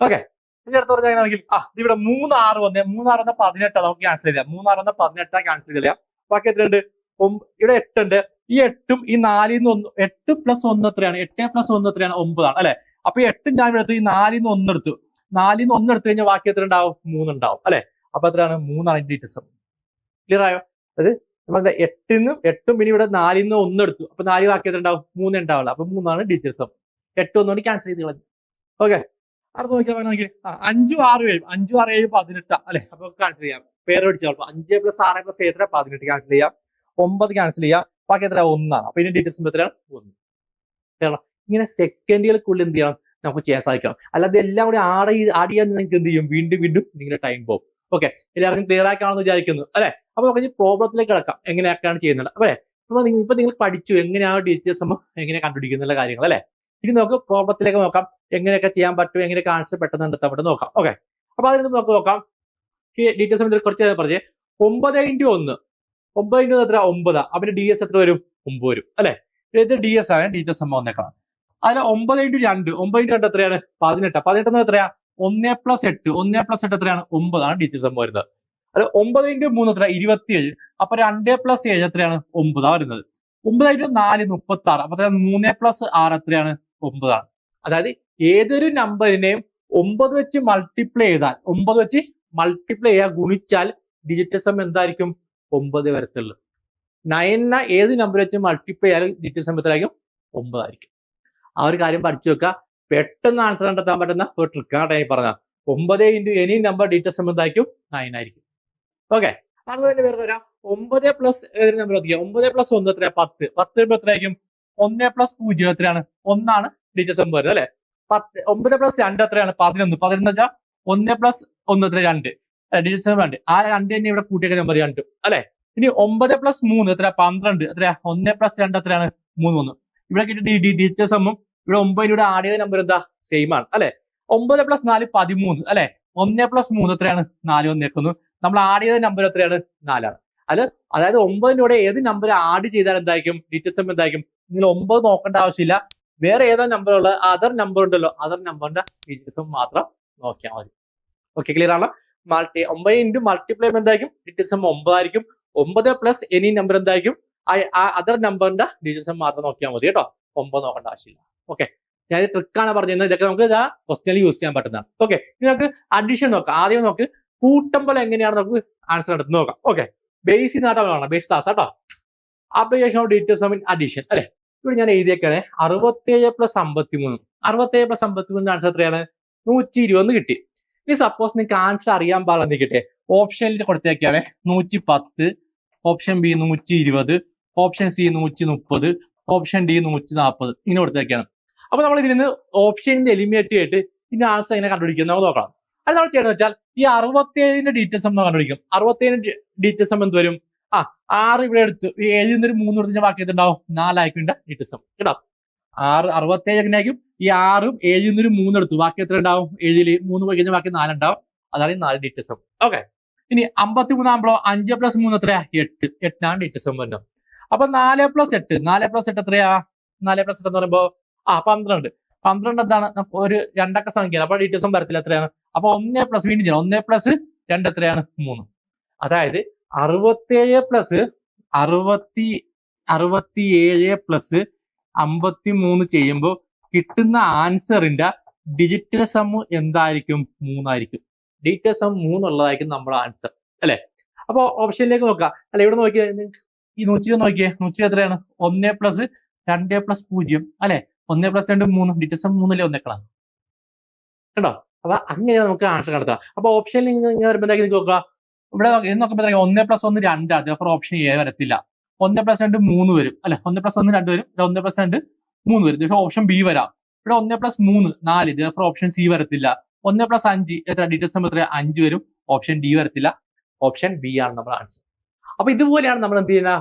ഓക്കെ ഇനി അടുത്ത പറഞ്ഞാൽ ആണെങ്കിൽ ആ ഇവിടെ മൂന്ന് ആറ് വന്നേ. മൂന്നാറ് വന്ന പതിനെട്ടാ. നമുക്ക് ക്യാൻസൽ ചെയ്യാം മൂന്നാറ് വന്ന പതിനെട്ടാ ക്യാൻസൽ ചെയ്യാം ബാക്കി എത്രയുണ്ട് ഇവിടെ എട്ടുണ്ട് ഈ എട്ടും ഈ നാലിൽ നിന്ന് ഒന്ന് എട്ട് പ്ലസ് ഒന്ന് എത്രയാണ്? എട്ട് പ്ലസ് ഒന്ന് എത്രയാണ്? ഒമ്പതാണ്. അല്ലെ? അപ്പൊ എട്ടും ഞാൻ ഇവിടെ എടുത്തു. ഈ നാലിൽ നിന്ന് ഒന്ന് എടുത്തു. നാലിൽ നിന്ന് ഒന്ന് എടുത്തു കഴിഞ്ഞാൽ ബാക്കി എത്ര ഉണ്ടാവും. മൂന്നുണ്ടാവും അല്ലെ? അപ്പൊ എത്രയാണ്? മൂന്നാണ് ഡിറ്റസം ക്ലിയർ ആയോ? അത് നമ്മുടെ എട്ടിന്നും എട്ടും പിന്നെ ഇവിടെ നാലിൽ നിന്ന് ഒന്ന് എടുത്തു. അപ്പൊ നാല് ബാക്കി എത്ര ഉണ്ടാവും മൂന്ന് ഉണ്ടാവുള്ളൂ. അപ്പൊ മൂന്നാണ് ഡിറ്റസം എട്ട് ഒന്നുകൊണ്ട് ക്യാൻസൽ ചെയ്ത് കളഞ്ഞു. ഓക്കെ അടുത്ത് നോക്കിയാൽ വേണമെങ്കിൽ അഞ്ചു ആറും ഏഴും. അഞ്ചും ആറ് ഏഴ് പതിനെട്ട്. അല്ലെ? അപ്പൊ ക്യാൻസൽ ചെയ്യാം. പേര് ചിലപ്പോൾ അഞ്ച് പ്ലസ് ആറ് പ്ലസ് എത്ര പതിനെട്ട് ക്യാൻസൽ ചെയ്യാം. ഒമ്പത് ക്യാൻസൽ ചെയ്യാം. ബാക്കി എത്ര ഒന്നാണ്. അപ്പൊ ഇതിന്റെ ഡീറ്റെയിൽസ് എത്രയാണ്? ഒന്ന്. ഇങ്ങനെ സെക്കൻഡുകൾക്കുള്ളിൽ എന്ത് ചെയ്യണം? നമുക്ക് ചെയ്യാൻ സാധിക്കണം. അല്ലാതെ എല്ലാം കൂടി ആഡ് ചെയ്ത് ആഡ് ചെയ്യാൻ നിങ്ങൾക്ക് എന്ത് ചെയ്യും? വീണ്ടും വീണ്ടും നിങ്ങളുടെ ടൈം പോകും. ഓക്കെ എല്ലാവർക്കും ക്ലിയർ ആക്കാണെന്ന് വിചാരിക്കുന്നു. അല്ലെ? അപ്പൊ നമുക്ക് പ്രോബ്ലത്തിലേക്ക് കിടക്കാം. എങ്ങനെയൊക്കെയാണ് ചെയ്യുന്നത്? അല്ലേ? അപ്പൊ നിങ്ങൾ ഇപ്പൊ നിങ്ങൾ പഠിച്ചു. എങ്ങനെയാണ് ഡീറ്റെയിൽസ് നമ്മൾ എങ്ങനെ കണ്ടുപിടിക്കുന്ന കാര്യങ്ങൾ അല്ലെ? ഇനി നമുക്ക് പ്രോബ്ലത്തിലേക്ക് നോക്കാം. എങ്ങനെയൊക്കെ ചെയ്യാൻ പറ്റും? എങ്ങനെയൊക്കെ ആൻസർ പെട്ടെന്ന് കണ്ടെത്താൻ പറ്റും നോക്കാം. ഓക്കെ അപ്പൊ അതിന് നമുക്ക് നോക്കാം. ഈ ഡീറ്റെയിൽസ് സംബന്ധിച്ച് കുറച്ച് നേരം പറഞ്ഞേ. ഒമ്പത് ഇന്റു ഒന്ന്. ഒമ്പത് ഇന്റു എത്ര? ഒമ്പതാ. അവന്റെ ഡി എസ് എത്ര വരും? ഒമ്പത് വരും. അല്ലെ? ഇത് ഡി എസ് ആണ്? ഡീറ്റെയിൽസ് സംഭവം വന്നേക്കണം അതിൽ ഒമ്പത് ഇന്റു രണ്ട്. ഒമ്പത് ഇന്റു രണ്ട് എത്രയാണ്? പതിനെട്ട്. പതിനെട്ട് എത്രയാ? ഒന്നേ പ്ലസ് എട്ട്. ഒന്നേ പ്ലസ് എട്ട് എത്രയാണ്? ഒമ്പതാണ് ഡീറ്റെയിൽസ് സം വരുന്നത്. അത് ഒമ്പത് ഇന്റു മൂന്ന് എത്ര ഇരുപത്തിയേഴ്. അപ്പൊ രണ്ടേ പ്ലസ് ഏഴ് എത്രയാണ്? ഒമ്പതാ വരുന്നത്. ഒമ്പത് ഇന്റു നാല് മുപ്പത്തി ആറ് അപ്പൊ മൂന്നേ പ്ലസ് ആറ് എത്രയാണ്? ഒമ്പതാണ്. അതായത് ഏതൊരു നമ്പറിനെയും ഒമ്പത് വെച്ച് മൾട്ടിപ്ലൈ ചെയ്താൽ ഒമ്പത് വെച്ച് മൾട്ടിപ്ലൈ ചെയ്യാൻ ഗുണിച്ചാൽ ഡിജിറ്റ് സം എന്തായിരിക്കും? ഒമ്പത് വരത്തുള്ളൂ. നയന ഏത് നമ്പർ വെച്ച് മൾട്ടിപ്ലൈ ചെയ്യാലും ഡിജിറ്റ് സം എത്രയായിരിക്കും? ഒമ്പതായിരിക്കും. ആ ഒരു കാര്യം പഠിച്ചു വെക്കുക പെട്ടെന്ന് ആൻസർ കണ്ടെത്താൻ പറ്റുന്ന ഒരു ട്രിക്കാണ് ഞാൻ പറഞ്ഞ ഒമ്പത് into any number digit sum എന്തായിരിക്കും? നയൻ ആയിരിക്കും. ഓക്കെ അങ്ങനെ തന്നെ വേറെ വരാം ഒമ്പത് പ്ലസ് ഏത് നമ്പർ ഒമ്പത് പ്ലസ് ഒന്ന് എത്രയാ? പത്ത്. പത്ത് വരുമ്പോൾ എത്രയായിരിക്കും? ഒന്ന് പ്ലസ് പൂജ്യം എത്രയാണ്? ഒന്നാണ് ഡിജിറ്റ് സം വരുന്നത് അല്ലെ? പത്ത്. ഒമ്പത് പ്ലസ് രണ്ട് എത്രയാണ്? പതിനൊന്ന്. പതിനൊന്ന് വെച്ചാൽ ഒന്ന് പ്ലസ് ഒന്ന് എത്ര രണ്ട്. ഡിജിറ്റ് സം രണ്ട് ആ രണ്ട് തന്നെ ഇവിടെ കൂട്ടിയ നമ്പർ രണ്ട് അല്ലെ? ഇനി ഒമ്പത് പ്ലസ് മൂന്ന് എത്ര പന്ത്രണ്ട്. എത്രയാ? ഒന്ന് പ്ലസ് രണ്ട് എത്രയാണ്? മൂന്ന് മൂന്ന് ഇവിടെ കിട്ടിയ ഡിജിറ്റ് സമ്മും ഇവിടെ ഒമ്പതിലൂടെ ആഡ് ചെയ്ത നമ്പർ എന്താ? സെയിം ആണ് അല്ലെ? ഒമ്പത് പ്ലസ് നാല് പതിമൂന്ന് അല്ലെ? ഒന്ന് പ്ലസ് മൂന്ന് എത്രയാണ്? നാല് ഒന്നേക്കുന്നു നമ്മൾ ആഡ് ചെയ്ത നമ്പർ എത്രയാണ്? നാലാണ്. അത് അതായത് ഒമ്പതിനോടെ ഏത് നമ്പർ ആഡ് ചെയ്താൽ എന്തായിരിക്കും? ഡിജിറ്റ് സം എന്തായിരിക്കും? നിങ്ങൾ ഒമ്പത് നോക്കേണ്ട ആവശ്യമില്ല. വേറെ ഏതോ നമ്പർ ഉള്ള അതർ നമ്പർ ഉണ്ടല്ലോ. അതർ നമ്പറിന്റെ ഡിജിറ്റ് സം മാത്രം നോക്കിയാൽ മതി. ഓക്കെ ക്ലിയർ ആണ് മൾട്ടി ഒമ്പത് ഇന്റു മൾട്ടിപ്ലൈ എന്തായിരിക്കും? ഡീറ്റെയിൽസ് ഒമ്പതായിരിക്കും ഒമ്പത് പ്ലസ് എനി നമ്പർ എന്തായിരിക്കും? ആ അതർ നമ്പറിന്റെ ഡിജിറ്റ് സം മാത്രം നോക്കിയാൽ മതി കേട്ടോ. ഒമ്പത് നോക്കേണ്ട ആവശ്യമില്ല. ഓക്കെ ഞാൻ ട്രിക്കാണ് പറഞ്ഞത് ഇതൊക്കെ നമുക്ക് ഇതാ ക്വസ്റ്റ്യനിൽ യൂസ് ചെയ്യാൻ പറ്റുന്നതാണ്. ഓക്കെ നമുക്ക് അഡീഷൻ നോക്കാം. ആദ്യം നമുക്ക് കൂട്ടുമ്പോൾ എങ്ങനെയാണ് നമുക്ക് ആൻസർ എടുത്ത് നോക്കാം. ഓക്കെ ബേസ് നാട്ടാണ് ബേസ് ക്ലാസ് കേട്ടോ application of details of addition അല്ലെ? ഇവിടെ ഞാൻ എഴുതിയേക്കാണ്. അറുപത്തേഴ് പ്ലസ് അമ്പത്തി മൂന്ന് അറുപത്തേഴ് പ്ലസ് അമ്പത്തി മൂന്ന് ആൻസർ എത്രയാണ്? നൂറ്റി ഇരുപത് കിട്ടി. ഇനി സപ്പോസ് നിങ്ങൾക്ക് ആൻസർ അറിയാൻ പാടില്ല കിട്ടെ ഓപ്ഷനിൽ കൊടുത്തേക്കാണ് നൂറ്റി പത്ത് ഓപ്ഷൻ ബി നൂറ്റി ഇരുപത് ഓപ്ഷൻ സി നൂറ്റി മുപ്പത് ഓപ്ഷൻ ഡി നൂറ്റി നാൽപ്പത് ഇങ്ങനെ കൊടുത്തേക്കാണ്. അപ്പൊ നമ്മൾ ഇതിൽ നിന്ന് ഓപ്ഷനിൽ എലിമിനേറ്റ് ചെയ്തിട്ട് ഇതിന്റെ ആൻസർ എങ്ങനെ കണ്ടുപിടിക്കുന്നത് നമുക്ക് നോക്കാം. അത് നമ്മൾ ചെയ്യണമെന്ന് വെച്ചാൽ ഈ അറുപത്തേഴിന്റെ ഡീറ്റെയിൽസ് നമ്മൾ കണ്ടുപിടിക്കും. അറുപത്തേഴിന്റെ ഡീറ്റെയിൽസ് എന്ത് വരും? ആ ആറ് ഇവിടെ എടുത്തു ഏഴിൽ നിന്നൊരു മൂന്ന് എടുത്ത് ബാക്കി എന്തുണ്ടാവും നാലായിരിക്കും ഡീറ്റെയിൽസ് കേട്ടോ? ആറ് അറുപത്തേഴ് എങ്ങനെയായിരിക്കും? ഈ ആറും ഏഴിൽ നിന്നൊരു മൂന്ന് എടുത്തു. ബാക്കി എത്ര ഉണ്ടാവും? ഏഴിൽ മൂന്ന് പോയി കഴിഞ്ഞാൽ ബാക്കി നാലുണ്ടാവും അതാണ് ഈ നാല് ഡീറ്റെയിൽസും ഓക്കെ. ഇനി അമ്പത്തി മൂന്നാകുമ്പോൾ അഞ്ച് പ്ലസ് മൂന്ന് എത്രയാ? എട്ട്. എട്ടാണ് ഡീറ്റെയിൽസ് വരുന്നത്. അപ്പൊ നാല് പ്ലസ് എട്ട്. നാല് പ്ലസ് എട്ട് എത്രയാ? നാല് പ്ലസ് എട്ട് എന്ന് പറയുമ്പോ ആ പന്ത്രണ്ട്. പന്ത്രണ്ട് എന്താണ് ഒരു രണ്ടക്ക സംഖ്യ അപ്പൊ ഡീറ്റെയിൽസും വരത്തില്ല എത്രയാണ്? അപ്പൊ ഒന്നേ പ്ലസ് വീണ്ടും ചെയ്യണം. ഒന്നേ പ്ലസ് രണ്ട് എത്രയാണ്? മൂന്ന്. അതായത് അറുപത്തേഴ് പ്ലസ് അറുപത്തി അറുപത്തിയേഴ് പ്ലസ് അമ്പത്തി മൂന്ന് ചെയ്യുമ്പോൾ കിട്ടുന്ന ആൻസറിന്റെ ഡിജിറ്റൽ സം എന്തായിരിക്കും? മൂന്നായിരിക്കും. ഡിജിറ്റൽ സം മൂന്നുള്ളതായിരിക്കും നമ്മുടെ ആൻസർ അല്ലെ? അപ്പൊ ഓപ്ഷനിലേക്ക് നോക്കാം അല്ല ഇവിടെ നോക്കിയാൽ ഈ നൂറ്റി നോക്കിയേ. നൂറ്റി എത്രയാണ്? ഒന്നേ പ്ലസ് രണ്ടേ പ്ലസ് പൂജ്യം. അല്ലെ? ഒന്നേ പ്ലസ് രണ്ട് മൂന്ന് ഡിറ്റസം മൂന്നിലേ ഒന്നേക്കളാണ് കേട്ടോ? അപ്പൊ അങ്ങനെ നമുക്ക് ആൻസർ കണ്ടെത്താം അപ്പൊ ഇങ്ങനെ വരുമ്പോഴത്തേക്ക് നിങ്ങൾക്ക് ഇവിടെ നോക്കുമ്പോഴത്തേക്ക് ഒന്നേ പ്ലസ് ഒന്ന് രണ്ടാണ് അപ്പോൾ ഓപ്ഷൻ എ വരത്തില്ല. ഒന്ന് പ്ലസ് രണ്ട് മൂന്ന് വരും. അല്ലെ? ഒന്ന് പ്ലസ് ഒന്ന് രണ്ട് വരും. ഒന്ന് പ്ലസ് രണ്ട് മൂന്ന് വരും. പക്ഷേ ഓപ്ഷൻ ബി വരാം. ഇവിടെ ഒന്ന് പ്ലസ് മൂന്ന് നാല് ഇത് ഓപ്ഷൻ സി വരത്തില്ല. ഒന്ന് പ്ലസ് അഞ്ച് എത്ര നമ്പർ എത്ര അഞ്ച് വരും. ഓപ്ഷൻ ഡി വരത്തില്ല. ഓപ്ഷൻ ബി ആണ് നമ്മുടെ ആൻസർ അപ്പൊ ഇതുപോലെയാണ് നമ്മൾ എന്ത് ചെയ്യുന്ന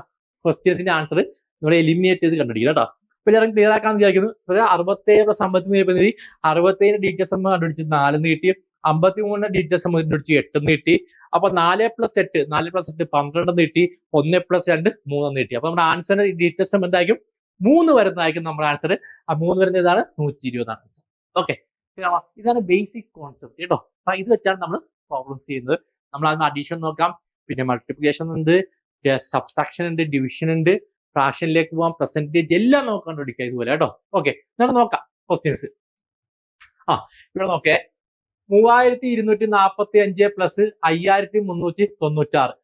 ക്വസ്റ്റ്യൻസിന്റെ ആൻസർ നമ്മൾ എലിമിനേറ്റ് ചെയ്ത് കണ്ടുപിടിക്കുക കേട്ടോ. എല്ലാവരും ക്ലിയർ ആക്കാൻ വിചാരിക്കുന്നു. അറുപത്തേഴ് പ്ലസ് അമ്പത്തി മൂന്ന് അറുപത്തേഴ് ഡീറ്റെയിൽസ് നമ്പർ കണ്ടുപിടിച്ച് നാല് കിട്ടി അമ്പത്തി മൂന്ന് ഡീറ്റെയിൽസ് നമ്പർ കണ്ടുപിടിച്ച് എട്ടെന്ന് കിട്ടി അപ്പൊ നാല് പ്ലസ് എട്ട് നാല് പ്ലസ് എട്ട് പന്ത്രണ്ടെന്ന് കിട്ടി ഒന്ന് പ്ലസ് രണ്ട് മൂന്നെന്ന് കിട്ടി അപ്പൊ നമ്മുടെ ആൻസറിന്റെ ഡീറ്റെയിൽസ് എന്തായിരിക്കും? മൂന്ന് വരുന്നതായിരിക്കും നമ്മുടെ ആൻസർ ആ മൂന്ന് വരുന്ന ഇതാണ് നൂറ്റി ഇരുപതാണ് ആൻസർ ഓക്കെ ഇതാണ് ബേസിക് കോൺസെപ്റ്റ് കേട്ടോ. അപ്പൊ ഇത് വെച്ചാണ് നമ്മൾ പ്രോബ്ലംസ് ചെയ്യുന്നത്. നമ്മൾ അതിന് അഡീഷൻ നോക്കാം. പിന്നെ മൾട്ടിപ്ലിക്കേഷൻ ഉണ്ട്. സബ്സ്ട്രാക്ഷൻ ഉണ്ട് ഡിവിഷൻ ഉണ്ട്. ഫ്രാക്ഷനിലേക്ക് പോകാം പ്രസന്റേജ് എല്ലാം നമുക്ക് കണ്ടുപിടിക്കാം ഇതുപോലെ കേട്ടോ. ഓക്കെ നമുക്ക് നോക്കാം ക്വസ്റ്റ്യൻസ് ആ ഇവിടെ നോക്കേ. മൂവായിരത്തി ഇരുന്നൂറ്റി നാൽപ്പത്തി അഞ്ച് പ്ലസ് അയ്യായിരത്തി മുന്നൂറ്റി തൊണ്ണൂറ്റാറ്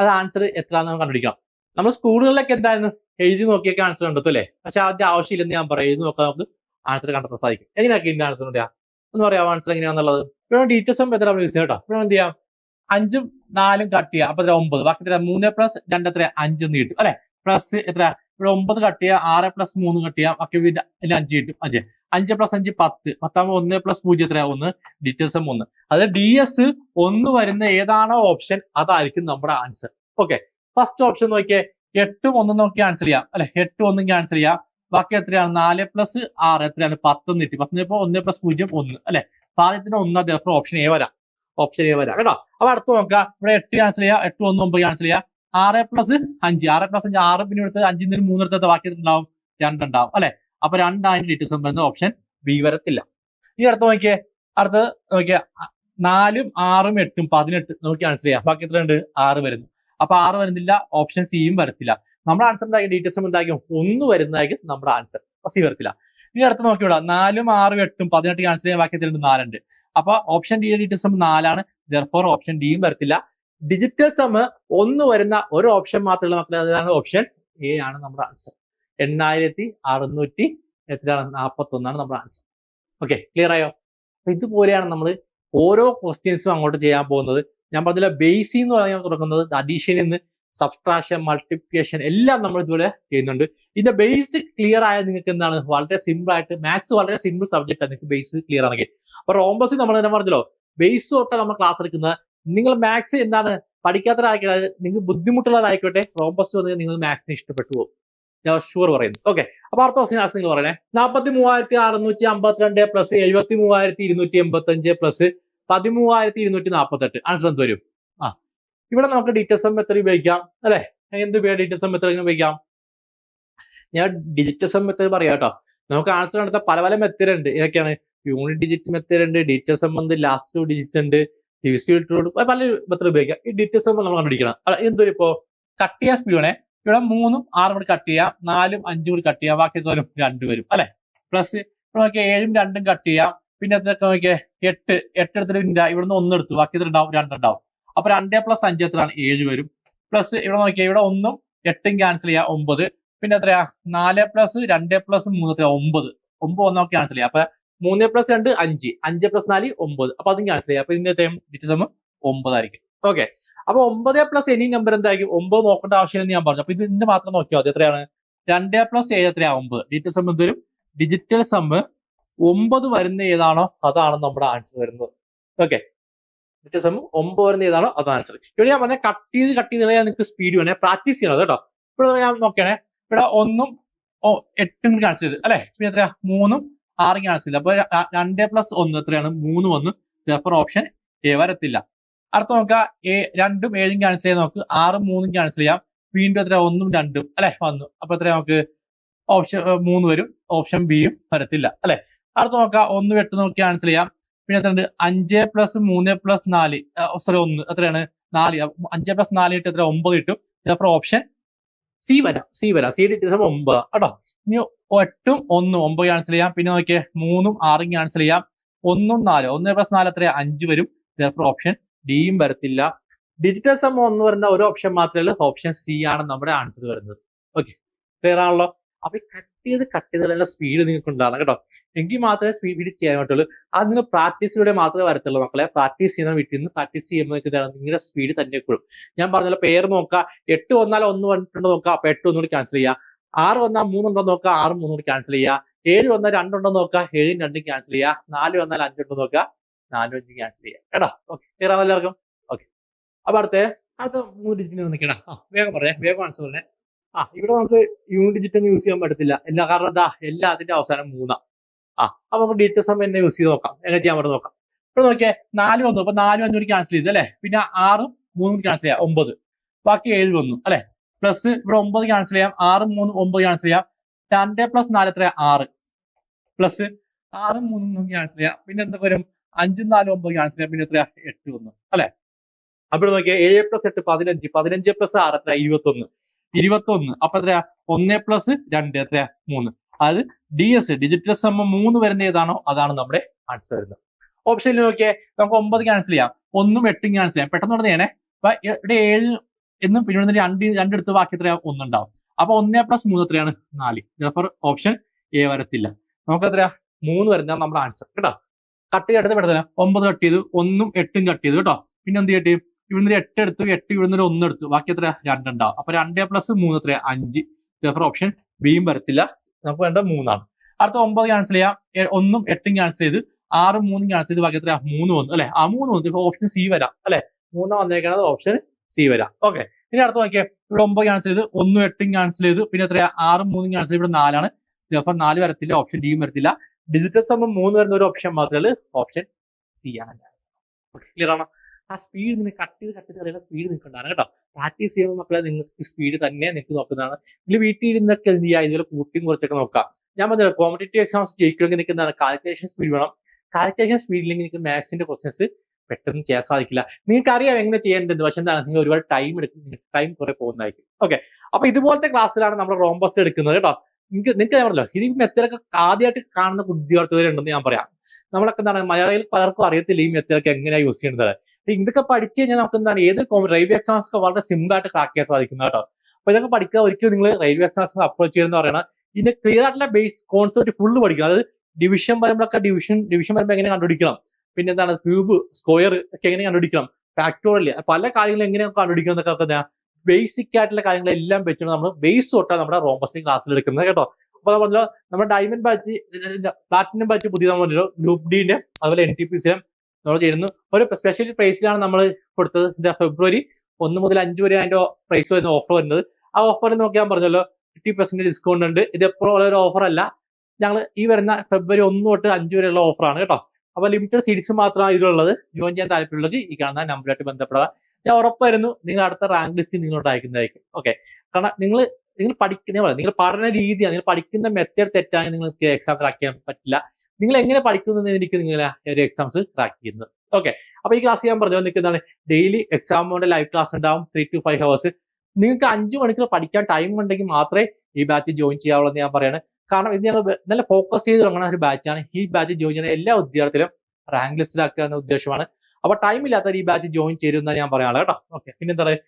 അത് ആൻസർ എത്രയാണെന്ന് നമുക്ക് കണ്ടുപിടിക്കാം. നമ്മൾ സ്കൂളുകളിലൊക്കെ എന്തായിരുന്നു? എഴുതി നോക്കിയൊക്കെ ആൻസർ കണ്ടെത്തും അല്ലേ? പക്ഷെ അതിന്റെ ആവശ്യമില്ലെന്ന് ഞാൻ പറയാം. എഴുതി നോക്കാൻ നമുക്ക് ആൻസർ കണ്ടെത്താൻ സാധിക്കും. എങ്ങനെയൊക്കെ ഇതിന്റെ ആൻസർ പറയാം എന്ന് പറയാം ആൻസർ എങ്ങനെയാണെന്നുള്ളത് ഇവിടെ ഡീറ്റെയിൽസ് എത്ര യൂസ് ചെയ്യാം കേട്ടോ. ഇവിടെ എന്ത് ചെയ്യാം? അഞ്ചും നാലും കട്ട് ചെയ്യാം. അപ്പൊ ഒമ്പത്. ബാക്കി മൂന്ന് പ്ലസ് രണ്ടത്ര അഞ്ചും കിട്ടും. അല്ലെ? പ്ലസ് എത്ര ഇവിടെ ഒമ്പത് കട്ട് ചെയ്യാം ആറ് പ്ലസ് മൂന്ന് കട്ട് ചെയ്യാം ഒക്കെ പിന്നെ അഞ്ച് കിട്ടും. അഞ്ച്. അഞ്ച് പ്ലസ് അഞ്ച് പത്ത്. പത്താകുമ്പോൾ ഒന്ന് പ്ലസ് പൂജ്യം എത്രയാ? ഒന്ന്. ഡീറ്റെയിൽസ് ഒന്ന്. അത് ഡി എസ് ഒന്ന് വരുന്ന ഏതാണോ ഓപ്ഷൻ അതായിരിക്കും നമ്മുടെ ആൻസർ ഓക്കെ ഫസ്റ്റ് ഓപ്ഷൻ നോക്കിയേ എട്ടും ഒന്നും നോക്കി ആൻസർ ചെയ്യാം. അല്ലെ? എട്ടും ഒന്നും ക്യാൻസൽ ചെയ്യാം. ബാക്കി എത്രയാണ്? നാല് പ്ലസ് ആറ്. എത്രയാണ്? പത്ത് കിട്ടി. പത്തിന് ഇപ്പോൾ ഒന്ന് പ്ലസ് പൂജ്യം ഒന്ന്. അല്ലെ? ആദ്യത്തിന് ഒന്നാം ദിവസം ഓപ്ഷൻ എ വരാം. ഓപ്ഷൻ എ വരാം. കേട്ടോ? അപ്പൊ അടുത്ത് നോക്കാം. ഇവിടെ എട്ട് ക്യാൻസൽ ചെയ്യാം എട്ട് ഒന്ന് ഒമ്പത് ക്യാൻസൽ ചെയ്യാം. ആറ് പ്ലസ് അഞ്ച്. ആറ് പ്ലസ് അഞ്ച് ആറ് പിന്നെ എടുത്ത് അഞ്ചിൽ നിന്ന് മൂന്ന് എടുത്ത ബാക്കി ഉണ്ടാവും രണ്ടുണ്ടാവും. അല്ലെ? അപ്പൊ രണ്ടായിരം ഡീറ്റെയിൽസ് വരുന്ന ഓപ്ഷൻ ബി വരത്തില്ല. ഇനി അടുത്ത് നോക്കിയേ. അടുത്ത് നോക്കിയ. നാലും ആറും എട്ടും പതിനെട്ട് നമുക്ക് ആൻസർ ചെയ്യാം. ബാക്കി എത്ര ഉണ്ട്? ആറ് വരുന്നു. അപ്പൊ ആറ് വരുന്നില്ല ഓപ്ഷൻ സിയും വരത്തില്ല. നമ്മുടെ ആൻസർ എന്തായിരിക്കും? ഡീറ്റെയിൽസ് എന്തായിരിക്കും? ഒന്ന് വരുന്നതായിരിക്കും നമ്മുടെ ആൻസർ അപ്പൊ സി വരത്തില്ല. ഇനി അടുത്ത് നോക്കി വിടാം നാലും ആറും എട്ടും പതിനെട്ട് ആൻസർ ചെയ്യാൻ ബാക്കി എത്ര ഉണ്ട് നാലുണ്ട്. അപ്പൊ ഓപ്ഷൻ ഡി ഡീറ്റെയിൽസ് നാലാണ്. ഓപ്ഷൻ ഡിയും വരത്തില്ല. ഡിജിറ്റൽ സമ് ഒന്ന് വരുന്ന ഒരു ഓപ്ഷൻ മാത്രമേ മക്കളെ അതാണ് ഓപ്ഷൻ എ ആണ് നമ്മുടെ ആൻസർ എണ്ണായിരത്തി അറുന്നൂറ്റി എത്രയാണ് നാൽപ്പത്തി ഒന്നാണ് നമ്മുടെ ആൻസർ ഓക്കെ ക്ലിയർ ആയോ? അപ്പൊ ഇതുപോലെയാണ് നമ്മൾ ഓരോ ക്വസ്റ്റ്യൻസും അങ്ങോട്ട് ചെയ്യാൻ പോകുന്നത്. ഞാൻ പറഞ്ഞില്ല ബേസി എന്ന് പറഞ്ഞാൽ തുടങ്ങുന്നത് അഡീഷനിൽ നിന്ന് സബ്സ്ട്രാക്ഷൻ മൾട്ടിപ്ലിക്കേഷൻ എല്ലാം നമ്മൾ ഇതുപോലെ ചെയ്യുന്നുണ്ട്. ഇതിന്റെ ബേസ് ക്ലിയർ ആയ നിങ്ങൾക്ക് എന്താണ്? വളരെ സിമ്പിൾ ആയിട്ട് മാത്സ് വളരെ സിമ്പിൾ സബ്ജക്റ്റ് ആണ്. നിങ്ങൾക്ക് ബേസ് ക്ലിയർ ആണെങ്കിൽ. അപ്പൊ റോംബസ് നമ്മൾ തന്നെ പറഞ്ഞല്ലോ ബേസ് തൊട്ടാണ് നമ്മൾ ക്ലാസ് എടുക്കുന്നത് നിങ്ങൾ മാത്സ് എന്താണ് പഠിക്കാത്തതായിക്കോട്ടെ നിങ്ങൾക്ക് ബുദ്ധിമുട്ടുള്ളതായിക്കോട്ടെ റോബസ് വന്ന് നിങ്ങൾ മാത്സിന് ഇഷ്ടപ്പെട്ടു പോകും. ഞാൻ ഷുവർ പറയുന്നു. ഓക്കെ അപ്പൊ അടുത്ത ക്വസ്റ്റ്യൻ ആസ് നിങ്ങൾ പറയണേ. നാൽപ്പത്തി മൂവായിരത്തി അറുന്നൂറ്റി അമ്പത്തിരണ്ട് പ്ലസ് എഴുപത്തി മൂവായിരത്തി ഇരുന്നൂറ്റി എൺപത്തി അഞ്ച് പ്ലസ് പതിമൂവായിരത്തി ഇരുന്നൂറ്റി നാൽപ്പത്തെട്ട് ആൻസർ എന്ത് വരും? ആ. ഇവിടെ നമുക്ക് ഡിറ്റസ് എം എത്ര ഉപയോഗിക്കാം. അല്ലെ? എന്ത് സം എത്ര ഉപയോഗിക്കാം? ഞാൻ ഡിജിറ്റൽ മെത്തേഡ് പറയാം കേട്ടോ. നമുക്ക് ആൻസർ നടത്താൻ പല പല മെത്തേഡ് ഉണ്ട്. ഏതൊക്കെയാണ് യൂണിറ്റ് ഡിജിറ്റ് മെത്തേഡ് ഉണ്ട് ഡിറ്റസം ഉണ്ട് ലാസ്റ്റ് ടു ഡിജിറ്റ്സ് ഉണ്ട്. ഡിവിസിറ്റോട് പല മെത്തേഡ് ഉപയോഗിക്കാം. ഈ ഡീറ്റെയിൽസ് നമ്മൾ കണ്ടുപിടിക്കണം. എന്തൊരു ഇപ്പോ കട്ട് ചെയ്യാൻ സ്പീഡ് വേണേ ഇവിടെ മൂന്നും ആറും കൂടി കട്ട് ചെയ്യാം. നാലും അഞ്ചും കൂടി കട്ട് ചെയ്യാം. ബാക്കി തോലും രണ്ട് വരും. അല്ലെ? പ്ലസ് ഇവിടെ നോക്കിയാൽ ഏഴും രണ്ടും കട്ട് ചെയ്യാം. പിന്നെ എത്രയൊക്കെ നോക്കിയാൽ എട്ട്. എട്ട് എടുത്തിട്ട് ഇവിടുന്ന് ഒന്ന് എടുത്തു. ബാക്കി എത്ര ഉണ്ടാവും രണ്ടുണ്ടാവും അപ്പൊ രണ്ടേ പ്ലസ് അഞ്ച് എത്രയാണ്? ഏഴ് വരും. പ്ലസ് ഇവിടെ നോക്കിയാൽ ഇവിടെ ഒന്നും എട്ടും ക്യാൻസൽ ചെയ്യാം. ഒമ്പത്. പിന്നെ എത്രയാ? നാല് പ്ലസ് രണ്ട് പ്ലസ് മൂന്ന് എത്രയാ? ഒമ്പത്. ഒമ്പത് ഒന്നൊക്കെ ക്യാൻസൽ ചെയ്യാം. അപ്പൊ മൂന്ന് പ്ലസ് രണ്ട് അഞ്ച്. അഞ്ച് പ്ലസ് നാല് ഒമ്പത്. അപ്പൊ അതും ക്യാൻസൽ ചെയ്യാം അപ്പൊ ഇതിന്റെ ഡിറ്റസം ഒമ്പതായിരിക്കും ഓക്കെ അപ്പൊ ഒമ്പത് പ്ലസ് എനി നമ്പർ എന്തായിരിക്കും? ഒമ്പത് നോക്കേണ്ട ആവശ്യമില്ലെന്ന് ഞാൻ പറഞ്ഞു. അപ്പൊ ഇത് ഇതിന്റെ മാത്രം നോക്കിയാൽ മതി. എത്രയാണ്? രണ്ട് പ്ലസ് ഏഴ് എത്രയാ? ഒമ്പത്. ഡിജിറ്റൽ സം എന്തോരും ഡിജിറ്റൽ സം ഒമ്പത് വരുന്ന ഏതാണോ അതാണ് നമ്മുടെ ആൻസർ വരുന്നത്. ഓക്കെ ഡിജിറ്റൽ സം ഒമ്പത് വരുന്ന ഏതാണോ അതാണ് ആൻസർ ഇവിടെ ഞാൻ പറഞ്ഞ കട്ട് ചെയ്ത് കട്ട് ചെയ്ത് നിങ്ങൾക്ക് സ്പീഡ് വേണേ. പ്രാക്ടീസ് ചെയ്യണം കേട്ടോ. ഇവിടെ ഞാൻ നോക്കണേ ഇവിടെ ഒന്നും ഓ എട്ടും ചെയ്ത്. അല്ലെ? പിന്നെ എത്രയാ? മൂന്നും ആറും ആൻസർ ഇല്ല അപ്പൊ രണ്ട് പ്ലസ് ഒന്ന് എത്രയാണ്? മൂന്ന് വന്ന് പേപ്പർ ഓപ്ഷൻ എ വരത്തില്ല. അടുത്ത നോക്കുക. എ രണ്ടും ഏഴും ക്യാൻസൽ ചെയ്യാൻ നോക്ക്. ആറും മൂന്നും ക്യാൻസൽ ചെയ്യാം. വീണ്ടും എത്ര? ഒന്നും രണ്ടും. അല്ലെ? വന്നു. അപ്പൊ എത്ര നമുക്ക് ഓപ്ഷൻ മൂന്ന് വരും. ഓപ്ഷൻ ബിയും വരത്തില്ല. അല്ലെ? അടുത്ത നോക്കുക. ഒന്ന് എട്ട് നോക്കി ക്യാൻസൽ ചെയ്യാം. പിന്നെ എത്ര ഉണ്ട് അഞ്ച് പ്ലസ് മൂന്ന് പ്ലസ് നാല്. സോറി ഒന്ന്. എത്രയാണ്? നാല്. അഞ്ച് പ്ലസ് നാല് ഇട്ട് എത്ര? ഒമ്പത് കിട്ടും. ഇതപ്പോ ഓപ്ഷൻ സി വരാം സി വരാം. സി ഡിറ്റ് ഒമ്പത്. കേട്ടോ? ഇനി എട്ടും ഒന്നും ഒമ്പത് ക്യാൻസൽ ചെയ്യാം. പിന്നെ നോക്കിയേ മൂന്നും ആറും ക്യാൻസൽ ചെയ്യാം. ഒന്നും നാല്. ഒന്ന് പ്ലസ് നാല് എത്ര അഞ്ച് വരും. ഓപ്ഷൻ ഡിയും വരത്തില്ല. ഡിജിറ്റൽ സം ഒന്ന് വരുന്ന ഒരു ഓപ്ഷൻ മാത്രമേ ഉള്ളൂ. ഓപ്ഷൻ സി ആണ് നമ്മുടെ ആൻസർ വരുന്നത്. ഓക്കെ ക്ലിയർ ആണല്ലോ? അപ്പൊ ഈ കട്ട് ചെയ്ത് കട്ട് ചെയ്ത് സ്പീഡ് നിങ്ങൾക്ക് ഉണ്ടാകണം കേട്ടോ. എങ്കിൽ മാത്രമേ സ്പീഡ് ചെയ്യാൻ പറ്റുള്ളൂ. അത് നിങ്ങൾ പ്രാക്ടീസിലൂടെ മാത്രമേ വരത്തുള്ളൂ മക്കളെ. പ്രാക്ടീസ് ചെയ്യുന്ന വീട്ടിൽ നിന്ന് പ്രാക്ടീസ് ചെയ്യുമ്പോൾ നിങ്ങളുടെ സ്പീഡ് തന്നെ കൂടും. ഞാൻ പറഞ്ഞല്ലോ പേര് നോക്കുക. എട്ട് വന്നാൽ ഒന്ന് വന്നിട്ടുണ്ടോ നോക്കുക. അപ്പൊ എട്ട് ഒന്നുകൂടി ക്യാൻസൽ ചെയ്യുക. ആറ് വന്നാൽ മൂന്നുണ്ടോ നോക്കുക. ആറ് മൂന്നുകൂടി ക്യാൻസൽ ചെയ്യുക. ഏഴ് വന്നാൽ രണ്ടുണ്ടോ നോക്കുക. ഏഴും രണ്ടും ക്യാൻസൽ ചെയ്യുക. നാല് വന്നാൽ അഞ്ചുണ്ടോ നോക്കുക. നാലും അഞ്ചും ക്യാൻസൽ ചെയ്യുക. കേട്ടോ? ഓക്കെ ക്ലിയർ ആണല്ലോ എല്ലാവർക്കും? ഓക്കെ അപ്പൊ അടുത്ത അത് മൂന്ന് ഡിജിറ്റ് നിൽക്കണം വേഗം പറയാം വേഗം ആൻസർ പറഞ്ഞേ. ആ ഇവിടെ നമുക്ക് യൂണിറ്റ് ഡിജിറ്റ് യൂസ് ചെയ്യാൻ പറ്റത്തില്ല. എല്ലാ കാരണം എന്താ എല്ലാ അതിന്റെ അവസാനം മൂന്നാ. ആ അപ്പൊ നമുക്ക് ഡീറ്റെയിൽ സമയം എന്നെ യൂസ് ചെയ്ത് നോക്കാം. എങ്ങനെ ചെയ്യാൻ പറ്റും നോക്കാം. ഇവിടെ നോക്കിയേ നാല് വന്നു. അപ്പൊ നാലും കൂടി ക്യാൻസൽ ചെയ്തു അല്ലെ? പിന്നെ ആറും മൂന്നും ക്യാൻസൽ ചെയ്യാം ഒമ്പത്. ബാക്കി ഏഴ് വന്നു അല്ലെ? പ്ലസ് ഇവിടെ ഒമ്പത് ക്യാൻസൽ ചെയ്യാം ആറും മൂന്നും ഒമ്പത് ക്യാൻസൽ ചെയ്യാം. രണ്ട് പ്ലസ് നാല് എത്ര ആറ്. പ്ലസ് ആറും മൂന്നും ക്യാൻസൽ ചെയ്യാം. പിന്നെ എന്തൊക്കെ വരും? അഞ്ചും നാലും ഒമ്പത് ക്യാൻസൽ ചെയ്യാം. പിന്നെ എത്രയാ? എട്ട് വന്നു അല്ലെ? അപ്പോൾ നോക്കിയാൽ ഏഴ് പ്ലസ് എട്ട് പതിനഞ്ച്. പതിനഞ്ച് പ്ലസ് ആറ് എത്ര ഇരുപത്തൊന്ന്. ഇരുപത്തൊന്ന്. അപ്പൊ എത്രയാ? ഒന്ന് പ്ലസ് രണ്ട് എത്രയാ? മൂന്ന്. അതായത് ഡി എസ് ഡിജിറ്റൽ സമ്മ മൂന്ന് വരുന്ന ഏതാണോ അതാണ് നമ്മുടെ ആൻസർ വരുന്നത്. ഓപ്ഷനിൽ നോക്കിയേ നമുക്ക് ഒമ്പത് ക്യാൻസൽ ചെയ്യാം. ഒന്നും എട്ടും ക്യാൻസൽ ചെയ്യാം. പെട്ടെന്ന് പറഞ്ഞേ ഇവിടെ ഏഴ് എന്നും പിന്നെ രണ്ട് രണ്ടെടുത്ത് ബാക്കി എത്രയാ? ഒന്നുണ്ടാവും. അപ്പൊ ഒന്നേ പ്ലസ് മൂന്ന് എത്രയാണ്? നാല്. ചിലപ്പോൾ ഓപ്ഷൻ എ വരത്തില്ല. നമുക്ക് എത്രയാ? മൂന്ന് വരുന്ന നമ്മുടെ ആൻസർ കേട്ടോ? കട്ട് ചെയ്തെടുത്ത് പെട്ടെന്ന് ഒമ്പത് കട്ട് ചെയ്തു. ഒന്നും എട്ടും കട്ട് ചെയ്തു. കേട്ടോ? പിന്നെ എന്ത് ചെയ്യട്ടെ ഇവിടുന്ന് ഒരു എട്ട് എടുത്തു എട്ട് ഇവിടുന്ന് ഒരു ഒന്ന് എടുത്തു. ബാക്കി എത്ര? രണ്ടുണ്ടാവും അപ്പൊ രണ്ടേ പ്ലസ് മൂന്ന് എത്ര? അഞ്ച്. ഇതേപോലെ ഓപ്ഷൻ ബിയും വരത്തില്ല. നമുക്ക് വേണ്ട മൂന്നാണ്. അടുത്ത ഒമ്പത് ക്യാൻസൽ ചെയ്യാം. ഒന്നും എട്ടും ക്യാൻസൽ ചെയ്ത് ആറും മൂന്നും ക്യാൻസൽ ചെയ്ത് ബാക്കി എത്ര? മൂന്ന് വന്നു അല്ലെ? ആ മൂന്ന് വന്നു ഇപ്പൊ ഓപ്ഷൻ സി വരാം. അല്ലെ? മൂന്നാം വന്നേക്കുന്നത് ഓപ്ഷൻ സി വരാം. ഓക്കെ ഇനി അടുത്ത് നോക്കിയേ. ഇവിടെ ഒമ്പത് ക്യാൻസൽ ചെയ്ത് ഒന്നും എട്ടും ക്യാൻസൽ ചെയ്തു പിന്നെ എത്രയാ? ആറും മൂന്നും ക്യാൻസൽ ഇവിടെ നാലാണ്. അപ്പൊ നാല് വരത്തില്ല. ഓപ്ഷൻ ഡിയും വരത്തില്ല. ഡിജിറ്റൽ സമ്മ മൂന്ന് വരുന്ന ഒരു ഓപ്ഷൻ മാത്രമേ ഓപ്ഷൻ സി ആണ്. ക്ലിയർ ആണോ? ആ സ്പീഡ് നിങ്ങൾ കട്ട് ചെയ്ത് കട്ട് ചെയ്ത് സ്പീഡ് നിൽക്കേണ്ടതാണ് കേട്ടോ? പ്രാക്ടീസ് ചെയ്യുമ്പോൾ മക്കളെ നിങ്ങൾക്ക് സ്പീഡ് തന്നെ നിങ്ങൾക്ക് നോക്കുന്നതാണ്. ഇതിൽ വീട്ടിൽ ഇരുന്നൊക്കെ എന്ത് ചെയ്യുക? ഇതുപോലെ കൂട്ടിയും കുറച്ചൊക്കെ നോക്കാം ഞാൻ പറഞ്ഞത് കോമ്പറ്റേറ്റീവ് എക്സാംസ് ജയിക്കണമെങ്കിൽ നിങ്ങൾക്ക് എന്താണ്? കാൽക്കുലേഷൻ സ്പീഡ് വേണം. കാൽക്കുലേഷൻ സ്പീഡിലെങ്കിൽ നിങ്ങൾക്ക് മാത്സിന്റെ ക്വസ്റ്റൻസ് പെട്ടെന്ന് ചെയ്യാൻ സാധിക്കില്ല. നിങ്ങൾക്ക് അറിയാം എങ്ങനെ ചെയ്യേണ്ടത് പക്ഷെ എന്താണ്? നിങ്ങൾ ഒരുപാട് ടൈം എടുക്കും. ടൈം കുറെ പോകുന്നതായിരിക്കും. ഓക്കെ അപ്പൊ ഇതുപോലത്തെ ക്ലാസ്സിലാണ് നമ്മൾ റോംബസ് എടുക്കുന്നത്. കേട്ടോ? നിങ്ങൾക്ക് നിങ്ങൾക്ക് ഞാൻ പറഞ്ഞല്ലോ ഈ മെത്തേഡൊക്കെ ആദ്യമായിട്ട് കാണുന്ന ഉണ്ടെന്ന് ഞാൻ പറയാം. നമ്മളൊക്കെ എന്താണ്? മലയാളികൾ പലർക്കും അറിയത്തില്ല ഈ മെത്തേഡൊക്കെ എങ്ങനെയാണ് യൂസ് അപ്പൊ ഇതൊക്കെ പഠിച്ചു കഴിഞ്ഞാൽ നമുക്ക് എന്താണ് ഏത് റെയിൽവേ എക്സാംസ് ഒക്കെ വളരെ സിമ്പിൾ ആയിട്ട് ക്രാക്ക് ചെയ്യാൻ സാധിക്കുന്നത് കേട്ടോ. അപ്പൊ ഇതൊക്കെ പഠിക്കുക ഒരിക്കലും നിങ്ങൾ റെയിൽവേ എക്സാംസ് അപ്രോച്ച് ചെയ്യുന്ന പറയണം ഇതിന്റെ ക്ലിയർ ആയിട്ടുള്ള ബേസ് കോൺസെപ്റ്റ് ഫുള്ള് പഠിക്കണം. അത് ഡിവിഷൻ വരുമ്പോഴൊക്കെ ഡിവിഷൻ ഡിവിഷൻ വരുമ്പോൾ എങ്ങനെ കണ്ടുപിടിക്കണം? പിന്നെ എന്താണ്? ക്യൂബ് സ്ക്വയർ ഒക്കെ എങ്ങനെ കണ്ടുപിടിക്കണം? ഫാക്ടോറിയൽ പല കാര്യങ്ങളും എങ്ങനെ കണ്ടുപിടിക്കണം എന്നൊക്കെ ഞാൻ ബേസിക് ആയിട്ടുള്ള കാര്യങ്ങളെല്ലാം വെച്ചിട്ട് നമ്മൾ ബേസ് തൊട്ടാണ് നമ്മുടെ റോമസിംഗ് ക്ലാസ്സിൽ എടുക്കുന്നത് കേട്ടോ. അപ്പൊ നമ്മൾ നമ്മുടെ ഡയമണ്ട് ബാച്ച് പ്ലാറ്റിനം ബാച്ച് പുതിയ നമ്മൾ ഗ്രൂപ്പ് ഡിന്റെ അതുപോലെ എൻ ടി പി സിയും നമ്മൾ ചെയ്യുന്നു. ഒരു സ്പെഷ്യൽ പ്രൈസിലാണ് നമ്മൾ കൊടുത്തത് ഫെബ്രുവരി ഒന്ന് മുതൽ അഞ്ച് വരെ അതിന്റെ പ്രൈസ് വരുന്ന ഓഫർ വരുന്നത്. ആ ഓഫറിൽ ഓഫർ നോക്കിയാൽ പറഞ്ഞല്ലോ ഫിഫ്റ്റി പെർസെന്റ് ഡിസ്കൗണ്ട് ഉണ്ട്. ഇത് എപ്പോഴും ഉള്ള ഒരു ഓഫർ അല്ല. ഞങ്ങൾ ഈ വരുന്ന ഫെബ്രുവരി ഒന്ന് തൊട്ട് അഞ്ച് വരെയുള്ള ഓഫറാണ് കേട്ടോ. അപ്പൊ ലിമിറ്റഡ് സീരീസ് മാത്രമാണ് ഇതിലുള്ളത്. ജോയിൻ ചെയ്യാൻ താല്പര്യമുള്ളത് ഈ കാണുന്ന നമ്പറായിട്ട് ബന്ധപ്പെടുക. ഞാൻ ഉറപ്പായിരുന്നു നിങ്ങൾ അടുത്ത റാങ്ക് ലിസ്റ്റ് നിങ്ങളോട് അയക്കുന്നതായിരിക്കും. ഓക്കെ കാരണം നിങ്ങൾ നിങ്ങൾ പഠിക്കുന്ന നിങ്ങൾ പഠന രീതിയാണ് നിങ്ങൾ പഠിക്കുന്ന മെത്തേഡ് തെറ്റാണെങ്കിൽ നിങ്ങൾക്ക് എക്സാം ക്രാക്ക് ചെയ്യാൻ പറ്റില്ല. നിങ്ങൾ എങ്ങനെ പഠിക്കുന്നു എനിക്ക് നിങ്ങൾ ഒരു എക്സാംസ് ട്രാക്ക് ചെയ്യുന്നത്. ഓക്കെ അപ്പൊ ഈ ക്ലാസ് ഞാൻ പറഞ്ഞു വന്നിരിക്കുന്നതാണ് എന്താണ് ഡെയിലി എക്സാമിന്റെ ലൈവ് ക്ലാസ് ഉണ്ടാവും. ത്രീ ടു ഫൈവ് ഹവേഴ്സ് നിങ്ങൾക്ക് അഞ്ച് മണിക്കൂർ പഠിക്കാൻ ടൈം ഉണ്ടെങ്കിൽ മാത്രമേ ഈ ബാച്ച് ജോയിൻ ചെയ്യാവുള്ളൂ എന്ന് ഞാൻ പറയാണ്. കാരണം ഇത് ഞങ്ങൾ നല്ല ഫോക്കസ് ചെയ്ത് തുടങ്ങുന്ന ഒരു ബാച്ചാണ് ഈ ബാച്ച് ജോയിൻ ചെയ്യുന്ന എല്ലാ വിദ്യാർത്ഥികളും റാങ്ക് ലിസ്റ്റിലാക്കുക എന്ന ഉദ്ദേശമാണ്. അപ്പൊ ടൈം ഇല്ലാത്തവർ ഈ ബാച്ച് ജോയിൻ ചെയ്യുമെന്നാണ് ഞാൻ പറയാനുള്ളത് കേട്ടോ. ഓക്കെ പിന്നെന്താ പറയുക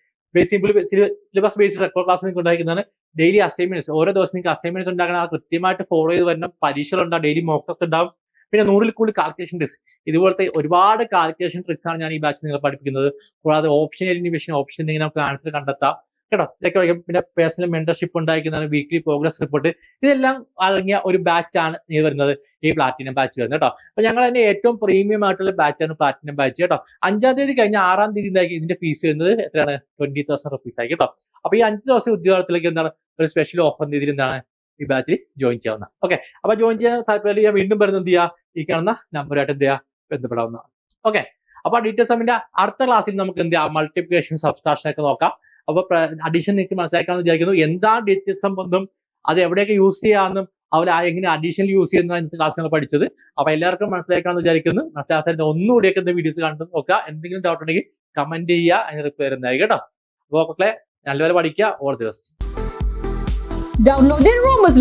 സിലബസ് ബേസ്ഡ് റെക്കോർഡ് ക്ലാസ് നിങ്ങൾക്ക് ഉണ്ടായിരിക്കുന്നതാണ്. ഡെയിലി അസൈൻമെന്റ്സ് ഓരോ ദിവസം നിങ്ങൾക്ക് അസൈൻമെന്റ്സ് ഉണ്ടാകണം അത് കൃത്യമായിട്ട് ഫോളോ ചെയ്ത് വരണം. പരീക്ഷകൾ ഉണ്ടാവും ഡെയിലി മോക്കൊക്കെ ഉണ്ടാവും. പിന്നെ നൂറിൽ കൂടുതൽ കാൽക്കുലേഷൻ ട്രിക്സ് ഇതുപോലത്തെ ഒരുപാട് കാൽക്കുലേഷൻ ട്രിക്സ് ആണ് ഞാൻ ഈ ബാച്ച് നിങ്ങൾ പഠിപ്പിക്കുന്നത്. കൂടാതെ ഓപ്ഷൻ എലിമിനേഷൻ ഓപ്ഷൻ നമുക്ക് ആൻസർ കണ്ടെത്താം. കേട്ടോ? ഇതൊക്കെ. പിന്നെ പേഴ്സണൽ മെന്റർഷിപ്പ് ഉണ്ടായിരിക്കുന്നതാണ് വീക്ക്ലി പ്രോഗ്രസ് റിപ്പോർട്ട് ഇതെല്ലാം അടങ്ങിയ ഒരു ബാച്ചാണ് ഈ വരുന്നത് ഈ പ്ലാറ്റിനം ബാച്ച് വരുന്നത് കേട്ടോ? അപ്പൊ ഞങ്ങൾ തന്നെ ഏറ്റവും പ്രീമിയം ആയിട്ടുള്ള ബാച്ചാണ് പ്ലാറ്റിനം ബാച്ച് കേട്ടോ? അഞ്ചാം തീയതി കഴിഞ്ഞ ആറാം തീയതി ഉണ്ടാക്കി ഇതിന്റെ ഫീസ് വരുന്നത്. എത്രയാണ്? ട്വന്റി തൗസൻഡ് റുപ്പീസ് ആയി കേട്ടോ? അപ്പൊ ഈ അഞ്ച് ദിവസം ഉദ്യോഗത്തിലേക്ക് എന്താണ്? ഒരു സ്പെഷ്യൽ ഓഫർ രീതിയിൽ എന്താണ് ഈ ബാച്ചിൽ ജോയിൻ ചെയ്യാവുന്ന. ഓക്കെ അപ്പൊ ജോയിൻ ചെയ്യാൻ താല്പര്യം ഞാൻ വീണ്ടും വരുന്നത് എന്ത് ചെയ്യുക ഈ കാണുന്ന നമ്പറായിട്ട് എന്ത് ചെയ്യുക ബന്ധപ്പെടാവുന്ന. ഓക്കെ അപ്പൊ ഡീറ്റെയിൽസ് അടുത്ത ക്ലാസ്സിൽ നമുക്ക് എന്ത് ചെയ്യാം? മൾട്ടിപ്ലിക്കേഷൻ സബ്സ്ട്രാക്ഷൻ ഒക്കെ നോക്കാം. അപ്പൊ അഡീഷൻ നിങ്ങൾക്ക് മനസ്സിലാക്കാന്ന് വിചാരിക്കുന്നു. എന്താണ് ഡീറ്റെയിൽസ് സംബന്ധം? അത് എവിടെയൊക്കെ യൂസ് ചെയ്യാമെന്നും അവർ എങ്ങനെ അഡീഷണൽ യൂസ് ചെയ്യുന്ന ഇന്നത്തെ ക്ലാസ്സുകൾ പഠിച്ചത്. അപ്പൊ എല്ലാവർക്കും മനസ്സിലാക്കാന്ന് വിചാരിക്കുന്നു. മനസ്സിലാക്കാത്ത ഒന്നുകൂടിയൊക്കെ എന്ത് വീഡിയോസ് കണ്ടു നോക്കുക. എന്തെങ്കിലും ഡൗട്ട് ഉണ്ടെങ്കിൽ കമന്റ് ചെയ്യുക. അതിന് റിപ്ലൈ ഉണ്ടായി കേട്ടോ. അപ്പോൾ മക്കളെ നല്ലപോലെ പഠിക്കുക. ഓർ ദിവസം Download the Romus